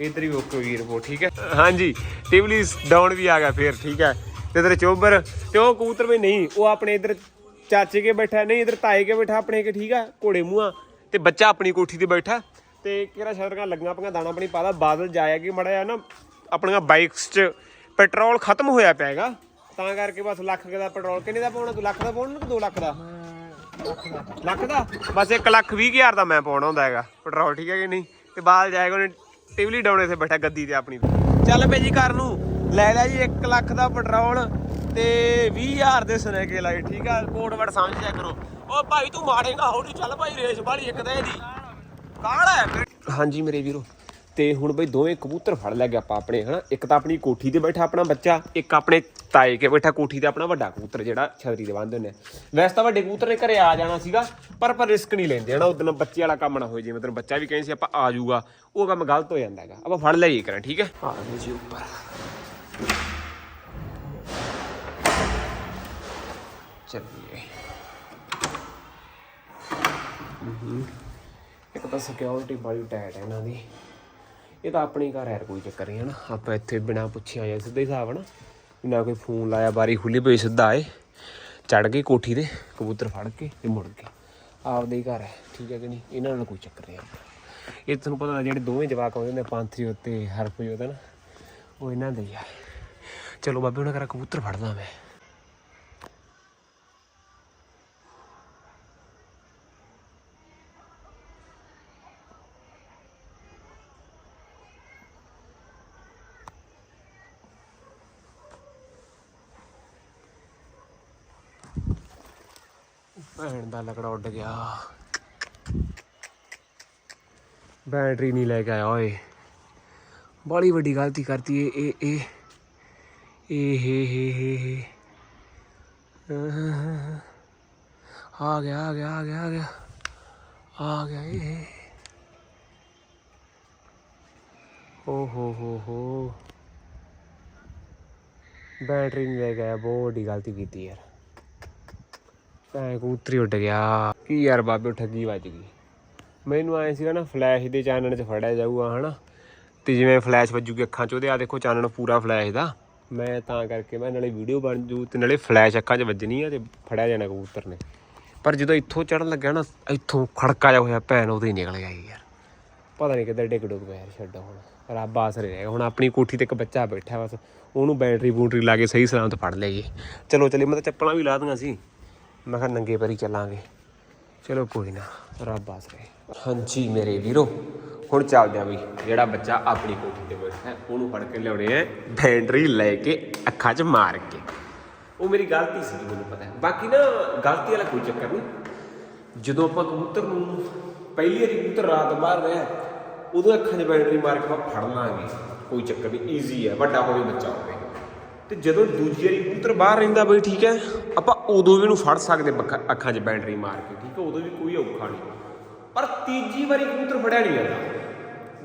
ਇਧਰ ਵੀ ਓਕੇ ਹੋਈ ਰਿਪੋਰਟ ਠੀਕ ਹੈ ਹਾਂਜੀ ਟਿਵਲੀ ਡਾਊਨ ਵੀ ਆ ਗਿਆ ਫੇਰ ਠੀਕ ਹੈ ਤੇ ਇਧਰ ਚੋਬਰ ਤੇ ਉਹ ਕਬੂਤਰ ਵੀ ਨਹੀਂ ਉਹ ਆਪਣੇ ਇਧਰ ਚਾਚੇ ਕੇ ਬੈਠਾ ਨਹੀਂ ਇਧਰ ਤਾਏ ਕੇ ਬੈਠਾ ਆਪਣੇ ਕੇ ਠੀਕ ਹੈ ਘੋੜੇ ਮੂੰਹਾਂ ਤੇ ਬੱਚਾ ਆਪਣੀ ਕੋਠੀ ਤੇ ਬੈਠਾ ਤੇ ਕਿਹੜਾ ਸ਼ਰਕਾਂ ਲੱਗੀਆਂ ਪਈਆਂ ਦਾਣਾ ਪਾਣੀ ਪਾਦਾ ਬਾਦਲ ਜਾਇਆ ਕਿ ਮੜਾ ਆ ਨਾ ਆਪਣੀਆਂ ਬਾਈਕਸ 'ਚ ਪੈਟਰੋਲ ਖਤਮ ਹੋਇਆ ਪਿਆਗਾ ਤਾਂ ਕਰਕੇ ਬਸ ਲੱਖ ਦਾ ਪੈਟਰੋਲ ਕਿੰਨੇ ਦਾ ਪਾਉਣਾ ਤੂੰ, ਲੱਖ ਦਾ ਪਾਉਣਾ ਕਿ 2 ਲੱਖ ਦਾ? ਲੱਖ ਦਾ? ਬਸ 1 ਲੱਖ 20 ਹਜ਼ਾਰ ਦਾ ਮੈਂ ਪਾਉਣਾ ਹੁੰਦਾ ਹੈਗਾ। ਪੈਟਰੋਲ ਠੀਕ ਹੈ ਕਿ ਨਹੀਂ? ਤੇ ਬਾਦਲ ਜਾਏਗਾ ਉਹਨੇ ਟਿਵਲੀ ਡਾਉਣੇ ਤੇ ਬੈਠਾ ਗੱਦੀ ਤੇ ਆਪਣੀ। ਚੱਲ ਪਏ ਜੀ ਘਰ ਨੂੰ, ਲੈ ਲਿਆ ਜੀ 1 ਲੱਖ ਦਾ ਪੈਟਰੋਲ ਤੇ 20000 ਦੇ ਸੁਨੇਕੇ ਲਾਏ, ਠੀਕ ਆ? ਕੋਡ ਵਰਡ ਸਮਝ ਲਿਆ ਕਰੋ। ਓ ਭਾਈ ਤੂੰ ਮਾੜੇ ਨਾ ਹੌਲੀ ਚੱਲ ਭਾਈ ਰੇਸ ਵਾਲੀ ਇੱਕ ਤਾਂ ਦੀ ਹਾਂਜੀ ਮੇਰੇ ਵੀਰੋ ਤੇ ਹੁਣ ਬਈ ਦੋਵੇਂ ਕਬੂਤਰ ਫੜ ਲੈ ਗਏ ਆਪਾਂ ਆਪਣੇ ਹਨਾ? ਇੱਕ ਤਾਂ ਆਪਣੀ ਕੋਠੀ ਤੇ ਬੈਠਾ ਆਪਣਾ ਬੱਚਾ ਇੱਕ ਆਪਣੇ ਤਾਏ ਕੇ ਬੈਠਾ ਕੋਠੀ ਤੇ ਆਪਣਾ ਵੱਡਾ ਕਬੂਤਰ ਜਿਹੜਾ ਛਤਰੀ ਤੇ ਬੰਨ੍ਹਦੇ ਹੁੰਦੇ ਵੈਸੇ ਤਾਂ ਵੱਡੇ ਕਬੂਤਰ ਨੇ ਘਰੇ ਆ ਜਾਣਾ ਸੀਗਾ ਪਰ ਪਰ ਰਿਸਕ ਨਹੀਂ ਲੈਂਦੇ ਹਨਾ? ਉਦੋਂ ਬੱਚੇ ਵਾਲਾ ਕੰਮ ਨਾ ਹੋਏ ਜੇ ਮਤਲਬ ਬੱਚਾ ਵੀ ਕਹਿੰਦੇ ਸੀ ਆਪਾਂ ਆ ਜਾਊਗਾ ਉਹ ਕੰਮ ਗਲਤ ਹੋ ਜਾਂਦਾ ਹੈਗਾ। ਆਪਾਂ ਫੜ ਲਈਏ ਕਰਾਂ ਠੀਕ ਹੈ? ਆ ਜੀ ਉੱਪਰ। ਚੱਲੀਏ। ਇੱਕ ਤਾਂ ਸਿਕਿਉਰਿਟੀ ਬੜੀ ਟਾਈਟ ਹੈ ਇਹਨਾਂ ਦੀ। ਇਹ ਤਾਂ ਆਪਣੀ ਘਰ ਹੈ, ਕੋਈ ਚੱਕਰ ਨਹੀਂ ਹੈ ਨਾ। ਆਪਾਂ ਇੱਥੇ ਬਿਨਾ ਪੁੱਛੇ ਆਏ ਸਿੱਧੇ ਹਿਸਾਬ ਨਾਲ। ਵੀ ਨਾ ਕੋਈ ਫੋਨ ਲਾਇਆ, ਬਾਰੀ ਖੁੱਲੀ ਪਈ, ਸਿੱਧਾ ਆਏ। ਚੜ ਗਏ ਕੋਠੀ ਤੇ, ਕਬੂਤਰ ਫੜ ਕੇ ਤੇ ਮੁੜ ਗਏ। ਆਪਦੇ ਹੀ ਘਰ ਹੈ, ਠੀਕ ਹੈ ਕਿ ਨਹੀਂ? ਇਹਨਾਂ ਨਾਲ ਕੋਈ ਚੱਕਰ ਨਹੀਂ ਆਪਣਾ। ਇਹ ਤੁਹਾਨੂੰ ਪਤਾ ਜਿਹੜੇ ਦੋਵੇਂ ਜਵਾਕ ਆਉਂਦੇ ਨੇ ਪਾਂਥਰੀ ਉੱਤੇ ਹਰਪੀ ਉਹਦਾ ਨਾ ਉਹ ਇਹਨਾਂ ਦੇ ਹੀ ਆ। ਚਲੋ ਬਾਬੇ, ਉਹਨਾਂ ਕਰਾ ਕਬੂਤਰ ਫੜਦਾ ਮੈਂ ਭੈਣ ਦਾ ਲਕੜਾ ਉੱਡ ਗਿਆ। ਬੈਟਰੀ ਨਹੀਂ ਲੈ ਕੇ ਆਇਆ, ਓਏ। ਬੜੀ ਵੱਡੀ ਗਲਤੀ ਕਰਤੀ ਏ ਇਹ ਇਹ। ਇਹ ਹੇ ਹੇ ਹੇ ਹੇ ਆ ਗਿਆ ਆ ਗਿਆ ਆ ਗਿਆ ਆ ਗਿਆ। ਆ ਗਿਆ ਇਹ। ਓ ਹੋ ਹੋ ਹੋ। ਬੈਟਰੀ ਨਹੀਂ ਲੈ ਕੇ ਆਇਆ, ਬਹੁਤ ਵੱਡੀ ਗਲਤੀ ਕੀਤੀ ਯਾਰ। ਭੈਣ ਕਬੂਤਰੀ ਉੱਡ ਗਿਆ। ਕੀ ਯਾਰ ਬਾਬੇ, ਠੱਗੀ ਵੱਜ ਗਈ। ਮੈਨੂੰ ਆਏ ਸੀਗਾ ਨਾ ਫਲੈਸ਼ ਦੇ ਚਾਨਣ 'ਚ ਫੜਿਆ ਜਾਊਗਾ, ਹਨਾ? ਤੇ ਜਿਵੇਂ ਫਲੈਸ਼ ਵੱਜੂਗੀ ਅੱਖਾਂ 'ਚ, ਉਹਦੇ ਆ ਦੇਖੋ ਚਾਨਣ ਪੂਰਾ ਫਲੈਸ਼ ਦਾ। ਮੈਂ ਤਾਂ ਕਰਕੇ, ਮੈਂ ਨਾਲੇ ਵੀਡੀਓ ਬਣ ਜੂ ਤੇ ਨਾਲੇ ਫਲੈਸ਼ ਅੱਖਾਂ 'ਚ ਵੱਜਣੀ ਆ ਤੇ ਫੜਿਆ ਜਾਣਾ ਕਬੂਤਰ ਨੇ। ਪਰ ਜਦੋਂ ਇੱਥੋਂ ਚੜਨ ਲੱਗਿਆ ਨਾ, ਇੱਥੋਂ ਖੜਕਾ ਜਾ ਹੋਇਆ, ਭੈਣ ਉਹਦੇ ਹੀ ਨਿਕਲ ਗਿਆ ਸੀ ਯਾਰ। ਪਤਾ ਨਹੀਂ ਕਿੱਧਰ ਡਿੱਗ ਡੁੱਗ ਗਿਆ ਯਾਰ ਛੱਡੋ ਹੁਣ। ਰੱਬ ਆਸਰੇ ਰਹਿ ਗਿਆ। ਹੁਣ ਆਪਣੀ ਕੋਠੀ ਤੇ ਇੱਕ ਬੱਚਾ ਬੈਠਾ ਬਸ, ਉਹਨੂੰ ਬੈਟਰੀ ਬੂਟਰੀ ਲਾ ਕੇ ਸਹੀ ਸਲਾਮਤ ਫੜ ਲਈਏ। ਚਲੋ ਚਲੀ ਮੈਂ ਤਾਂ ਚੱਪਲਾਂ ਵੀ ਲਾ ਦੀਆਂ ਸੀ। ਮੈਂ ਕਿਹਾ ਨੰਗੇ ਪੈਰੀ ਚੱਲਾਂਗੇ। ਚਲੋ ਕੋਈ ਨਾ, ਰੱਬ ਆਸਰੇ। ਹਾਂਜੀ ਮੇਰੇ ਵੀਰੋ, ਹੁਣ ਚੱਲਦੇ ਆ ਵੀ ਜਿਹੜਾ ਬੱਚਾ ਆਪਣੀ ਕੋਠੀ ਤੇ ਬੈਠਾ ਹੈ, ਉਹਨੂੰ ਫੜ ਕੇ ਲਿਆਉਣੇ ਆ ਬੈਂਡਰੀ ਲੈ ਕੇ ਅੱਖਾਂ 'ਚ ਮਾਰ ਕੇ। ਉਹ ਮੇਰੀ ਗਲਤੀ ਸੀ ਮੈਨੂੰ ਪਤਾ ਹੈ। ਬਾਕੀ ਨਾ ਗਲਤੀ ਵਾਲਾ ਕੋਈ ਚੱਕਰ ਨਹੀਂ। ਜਦੋਂ ਆਪਾਂ ਕਬੂਤਰ ਨੂੰ ਪਹਿਲੀ ਵਾਰੀ ਕਬੂਤਰ ਰਾਤ ਬਾਹਰ ਰਿਹਾ ਉਦੋਂ ਅੱਖਾਂ 'ਚ ਬੈਂਡਰੀ ਮਾਰ ਕੇ ਆਪਾਂ ਫੜ ਲਾਂਗੇ। ਕੋਈ ਚੱਕਰ ਨਹੀਂ ਈਜ਼ੀ ਹੈ, ਵੱਡਾ ਹੋਵੇ, ਬੱਚਾ ਹੋਵੇ। ਤੇ ਜਦੋਂ ਦੂਜੀ ਵਾਰੀ ਕਬੂਤਰ ਬਾਹਰ ਰਹਿੰਦਾ ਬਈ, ਠੀਕ ਹੈ, ਆਪਾਂ ਉਦੋਂ ਵੀ ਉਹਨੂੰ ਫੜ ਸਕਦੇ ਬੱਖਾ- ਅੱਖਾਂ 'ਚ ਬੈਟਰੀ ਮਾਰ ਕੇ, ਠੀਕ ਹੈ, ਉਦੋਂ ਵੀ ਕੋਈ ਔਖਾ ਨਹੀਂ। ਪਰ ਤੀਜੀ ਵਾਰੀ ਕਬੂਤਰ ਫੜਿਆ ਨਹੀਂ ਜਾਂਦਾ।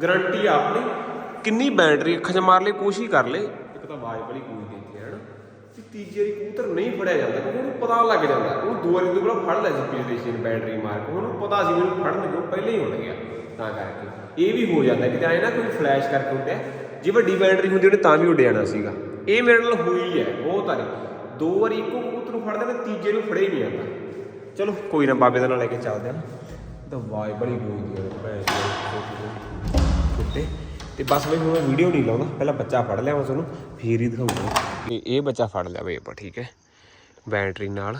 ਗਰੰਟੀ ਆਪਣੀ, ਕਿੰਨੀ ਬੈਟਰੀ ਅੱਖਾਂ 'ਚ ਮਾਰ ਲਈ, ਕੋਸ਼ਿਸ਼ ਕਰ ਲੈ ਇੱਕ ਤਾਂ ਆਵਾਜ਼ ਵਾਲੀ ਕੋਈ ਦਿੱਤੀ ਹੈ ਨਾ ਤੇ ਤੀਜੀ ਵਾਰੀ ਕਬੂਤਰ ਨਹੀਂ ਫੜਿਆ ਜਾਂਦਾ, ਕਿਉਂਕਿ ਉਹਨੂੰ ਪਤਾ ਲੱਗ ਜਾਂਦਾ। ਉਹ ਦੋ ਵਾਰੀ ਤੋਂ ਪਹਿਲਾਂ ਫੜ ਲਿਆ ਸੀ ਪਿਛਲੇ ਸੀ ਬੈਟਰੀ ਮਾਰ ਕੇ, ਉਹਨੂੰ ਪਤਾ ਸੀ ਉਹਨੂੰ ਫੜਨ ਲੱਗੋ ਪਹਿਲਾਂ ਹੀ ਉੱਡ ਗਿਆ ਤਾਂ ਕਰਕੇ, ਇਹ ਵੀ ਹੋ ਜਾਂਦਾ ਕਿ ਐ ਨਾ ਕੋਈ ਫਲੈਸ਼ ਕਰਕੇ ਉੱਡਿਆ। ਜੇ ਵੱਡੀ ਬੈਟਰੀ ਹੁੰਦੀ ਉਹਨੇ ਤਾਂ ਵੀ ਉੱਡ ਜਾਣਾ ਸੀਗਾ। ਇਹ ਮੇਰੇ ਨਾਲ ਹੋਈ ਹੈ, ਬਹੁਤ ਵਾਰੀ ਦੋ ਵਾਰੀ ਇੱਕੋ ਕਬੂਤਰ ਨੂੰ ਫੜਦੇ ਨੇ, ਤੀਜੇ ਨੂੰ ਫੜੇ ਹੀ ਨਹੀਂ ਜਾਂਦਾ। ਚਲੋ, ਕੋਈ ਨਾ, ਬਾਬੇ ਦਾ ਨਾਲ ਲੈ ਕੇ ਚੱਲਦੇ ਹਾਂ। ਤਾਂ ਵਾਈ ਬੜੀ ਗੋਈ ਦੀ ਭੈਣ ਕੁੱਤੇ। ਤੇ ਬਸ ਬਈ, ਹੁਣ ਵੀਡੀਓ ਨਹੀਂ ਲਾਉਂਦਾ। ਪਹਿਲਾਂ ਬੱਚਾ ਫੜ ਲਿਆ, ਮੈਂ ਤੁਹਾਨੂੰ ਫੇਰ ਹੀ ਦਿਖਾਉਂਦਾ। ਇਹ ਇਹ ਬੱਚਾ ਫੜ ਲਿਆ ਬਈ ਆਪਾਂ, ਠੀਕ ਹੈ? ਬੈਟਰੀ ਨਾਲ।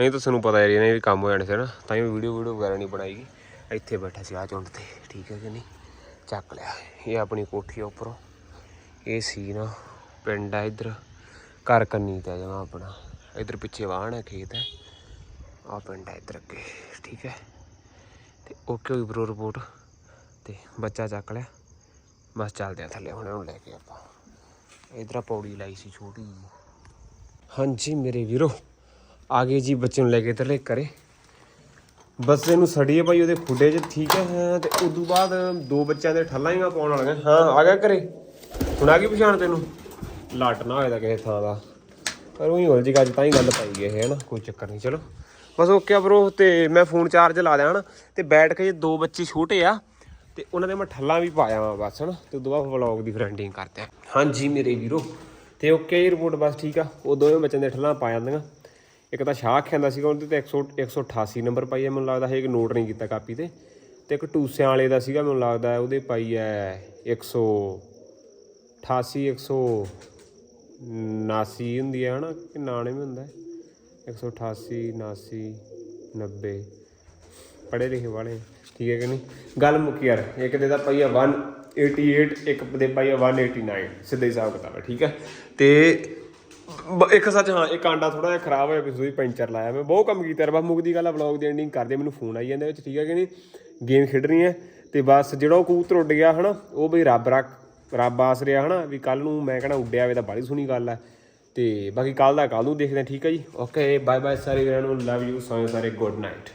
ਨਹੀਂ ਤਾਂ ਤੁਹਾਨੂੰ ਪਤਾ ਯਾਰ, ਇਹਨੇ ਵੀ ਕੰਮ ਹੋ ਜਾਣੇ ਸੀ ਨਾ। ਤਾਂ ਹੀ ਵੀਡੀਓ ਵੀਡੀਓ ਵਗੈਰਾ ਨਹੀਂ ਬਣਾਈਗੀ। ਇੱਥੇ ਬੈਠਾ ਸੀ ਆ ਝੁੰਡ ਤੇ। ਠੀਕ ਹੈ ਕਿ ਨਹੀਂ? ਚੱਕ ਲਿਆ। ਇਹ ਆਪਣੀ ਕੋਠੀ ਉੱਪਰੋਂ। ਇਹ ਸੀ ਨਾ ਪਿੰਡ ਹੈ ਇੱਧਰ। ਘਰ ਕੰਨੀ ਤੇ ਜਮਾ ਆਪਣਾ। ਇੱਧਰ ਪਿੱਛੇ ਵਾਹਣ ਹੈ ਖੇਤ ਹੈ। ਆ ਪਿੰਡ ਹੈ ਇੱਧਰ ਅੱਗੇ, ਠੀਕ ਹੈ। ਤੇ ਓਕੇ ਹੋਈ ਬਰੋ ਰਿਪੋਰਟ ਤੇ ਬੱਚਾ ਚੱਕ ਲਿਆ। ਬਸ ਚੱਲਦੇ ਆ ਥੱਲੇ, ਹੁਣ ਉਹਨੂੰ ਲੈ ਕੇ ਆਪਾਂ। ਇਧਰ ਪੌੜੀ ਲਾਈ ਸੀ ਛੋਟੀ ਜੀ ਹਾਂਜੀ ਮੇਰੇ ਵੀਰੋ, ਆ ਗਏ ਜੀ ਬੱਚੇ ਨੂੰ ਲੈ ਕੇ ਥੱਲੇ ਕਰੇ ਬਸ ਇਹਨੂੰ ਸੜੀਏ ਭਾਈ ਉਹਦੇ ਖੁੱਡੇ 'ਚ, ਠੀਕ ਹੈ। ਹਾਂ, ਤੇ ਉਦੋਂ ਬਾਅਦ ਦੋ ਬੱਚਿਆਂ ਦੇ ਠੱਲਾਂ ਹੀ ਪਾਉਣ ਵਾਲੀਆਂ। ਹਾਂ, ਆ ਗਿਆ ਘਰੇ। ਹੁਣ ਆ ਗਈ ਪਛਾਣ ਤੈਨੂੰ? ਲੱਟ ਨਾ ਹੋਏ ਤਾਂ ਕਿਸੇ ਥਾਂ ਦਾ। ਪਰ ਉਹੀ ਹੋਲ ਜੀ ਅੱਜ ਤਾਂ ਹੀ ਗੱਲ ਪਾਈ ਗਏ ਹੈ ਨਾ ਕੋਈ ਚੱਕਰ ਨਹੀਂ, ਚਲੋ। ਬਸ ਓਕੇ ਆ ਬ్రో ਤੇ ਮੈਂ ਫੋਨ ਚਾਰਜ ਲਾ ਦਿਆਂ ਹਨਾ? ਤੇ ਬੈਠ ਕੇ ਦੋ ਬੱਚੇ ਛੋਟੇ ਆ, ਤੇ ਉਹਨਾਂ ਦੇ ਮੈਂ ਠੱਲਾਂ ਵੀ ਪਾਇਆ ਵਾ ਬਸ, ਹਨਾ? ਤੇ ਉਦੋਂ ਬਾਅਦ ਵਲੌਗ ਦੀ ਫਰੈਂਡਿੰਗ ਕਰਦੇ ਆ। ਹਾਂਜੀ ਮੇਰੇ ਵੀਰੋ, ਤੇ ਓਕੇ ਇਹ ਰਿਪੋਰਟ ਬਸ ਠੀਕ ਆ। ਉਹ ਦੋਵੇਂ ਬੱਚਿਆਂ ਦੇ ਠੱਲਾਂ ਪਾ ਜਾਂਦੀਆਂ। ਇੱਕ ਤਾਂ ਸ਼ਾਹ ਖਿਆਂਦਾ ਸੀਗਾ ਉਹਦੇ ਤੇ 100 188 ਨੰਬਰ ਪਾਈ ਹੈ ਮੈਨੂੰ ਲੱਗਦਾ ਹੈ ਇੱਕ ਨੋਟ ਨਹੀਂ ਕੀਤਾ ਕਾਪੀ ਤੇ। ਤੇ ਇੱਕ ਟੂਸਿਆਂ ਵਾਲੇ ਦਾ ਸੀਗਾ, ਮੈਨੂੰ ਲੱਗਦਾ ਉਹਦੇ ਪਾਈ ਹੈ 188 189 ਹੁੰਦੀ ਹੈ, ਹਨਾ? ਕਿ 99 ਵੀ ਹੁੰਦਾ ਹੈ? 188 89 90 ਪੜ੍ਹੇ ਲਿਖੇ ਵਾਲੇ, ਠੀਕ ਹੈ ਕਿ ਨਹੀਂ? ਗੱਲ ਮੁੱਕੀ ਯਾਰ। ਇੱਕ ਦੇ ਦਾ ਪਈ ਆ 188 ਇੱਕ ਦੇ ਪਈ ਆ 189 ਸਿੱਧਾ ਹੀ ਹਿਸਾਬ ਕਿਤਾਬ ਹੈ, ਠੀਕ ਹੈ? ਤੇ ਇੱਕ ਸੱਚ ਹਾਂ, ਇੱਕ ਆਂਡਾ ਥੋੜਾ ਜਿਹਾ ਖਰਾਬ ਹੋਇਆ ਪਿਛੂ ਹੀ ਪੈਂਚਰ ਲਾਇਆ। ਮੈਂ ਬਹੁਤ ਕੰਮ ਕੀਤਾ ਯਾਰ। ਮੁੱਕ ਦੀ ਗੱਲ ਆ ਵਲੌਗ ਦੀ ਐਂਡਿੰਗ ਕਰਦੇ, ਮੈਨੂੰ ਫੋਨ ਆਈ ਜਾਂਦਾ ਵਿੱਚ, ਠੀਕ ਹੈ ਕਿ ਨਹੀਂ? ਗੇਮ ਖੇਡਣੀ ਹੈ। ਤੇ ਬਸ ਜਿਹੜਾ ਉਹ ਕਬੂਤਰ ਉੱਡ ਗਿਆ, ਹਨਾ? ਉਹ ਬਈ ਰੱਬ ਰੱਖ ਰੱਬ ਆਸ ਰਿਹਾ ਹਨਾ ਵੀ ਕੱਲ ਨੂੰ ਮੈਂ ਕਹਣਾ ਉੱਡਿਆ ਵੇ ਤਾਂ ਬੜੀ ਸੋਹਣੀ ਗੱਲ ਹੈ ਤੇ ਬਾਕੀ ਕੱਲ ਦਾ ਕੱਲ ਨੂੰ ਦੇਖਦੇ ਹਾਂ, ਠੀਕ ਹੈ ਜੀ? ਓਕੇ ਬਾਏ ਬਾਏ ਸਾਰੇ ਵੀਰਾਂ ਨੂੰ ਲਵ ਯੂ ਸਾਰੇ ਸਾਰੇ ਗੁੱਡ ਨਾਈਟ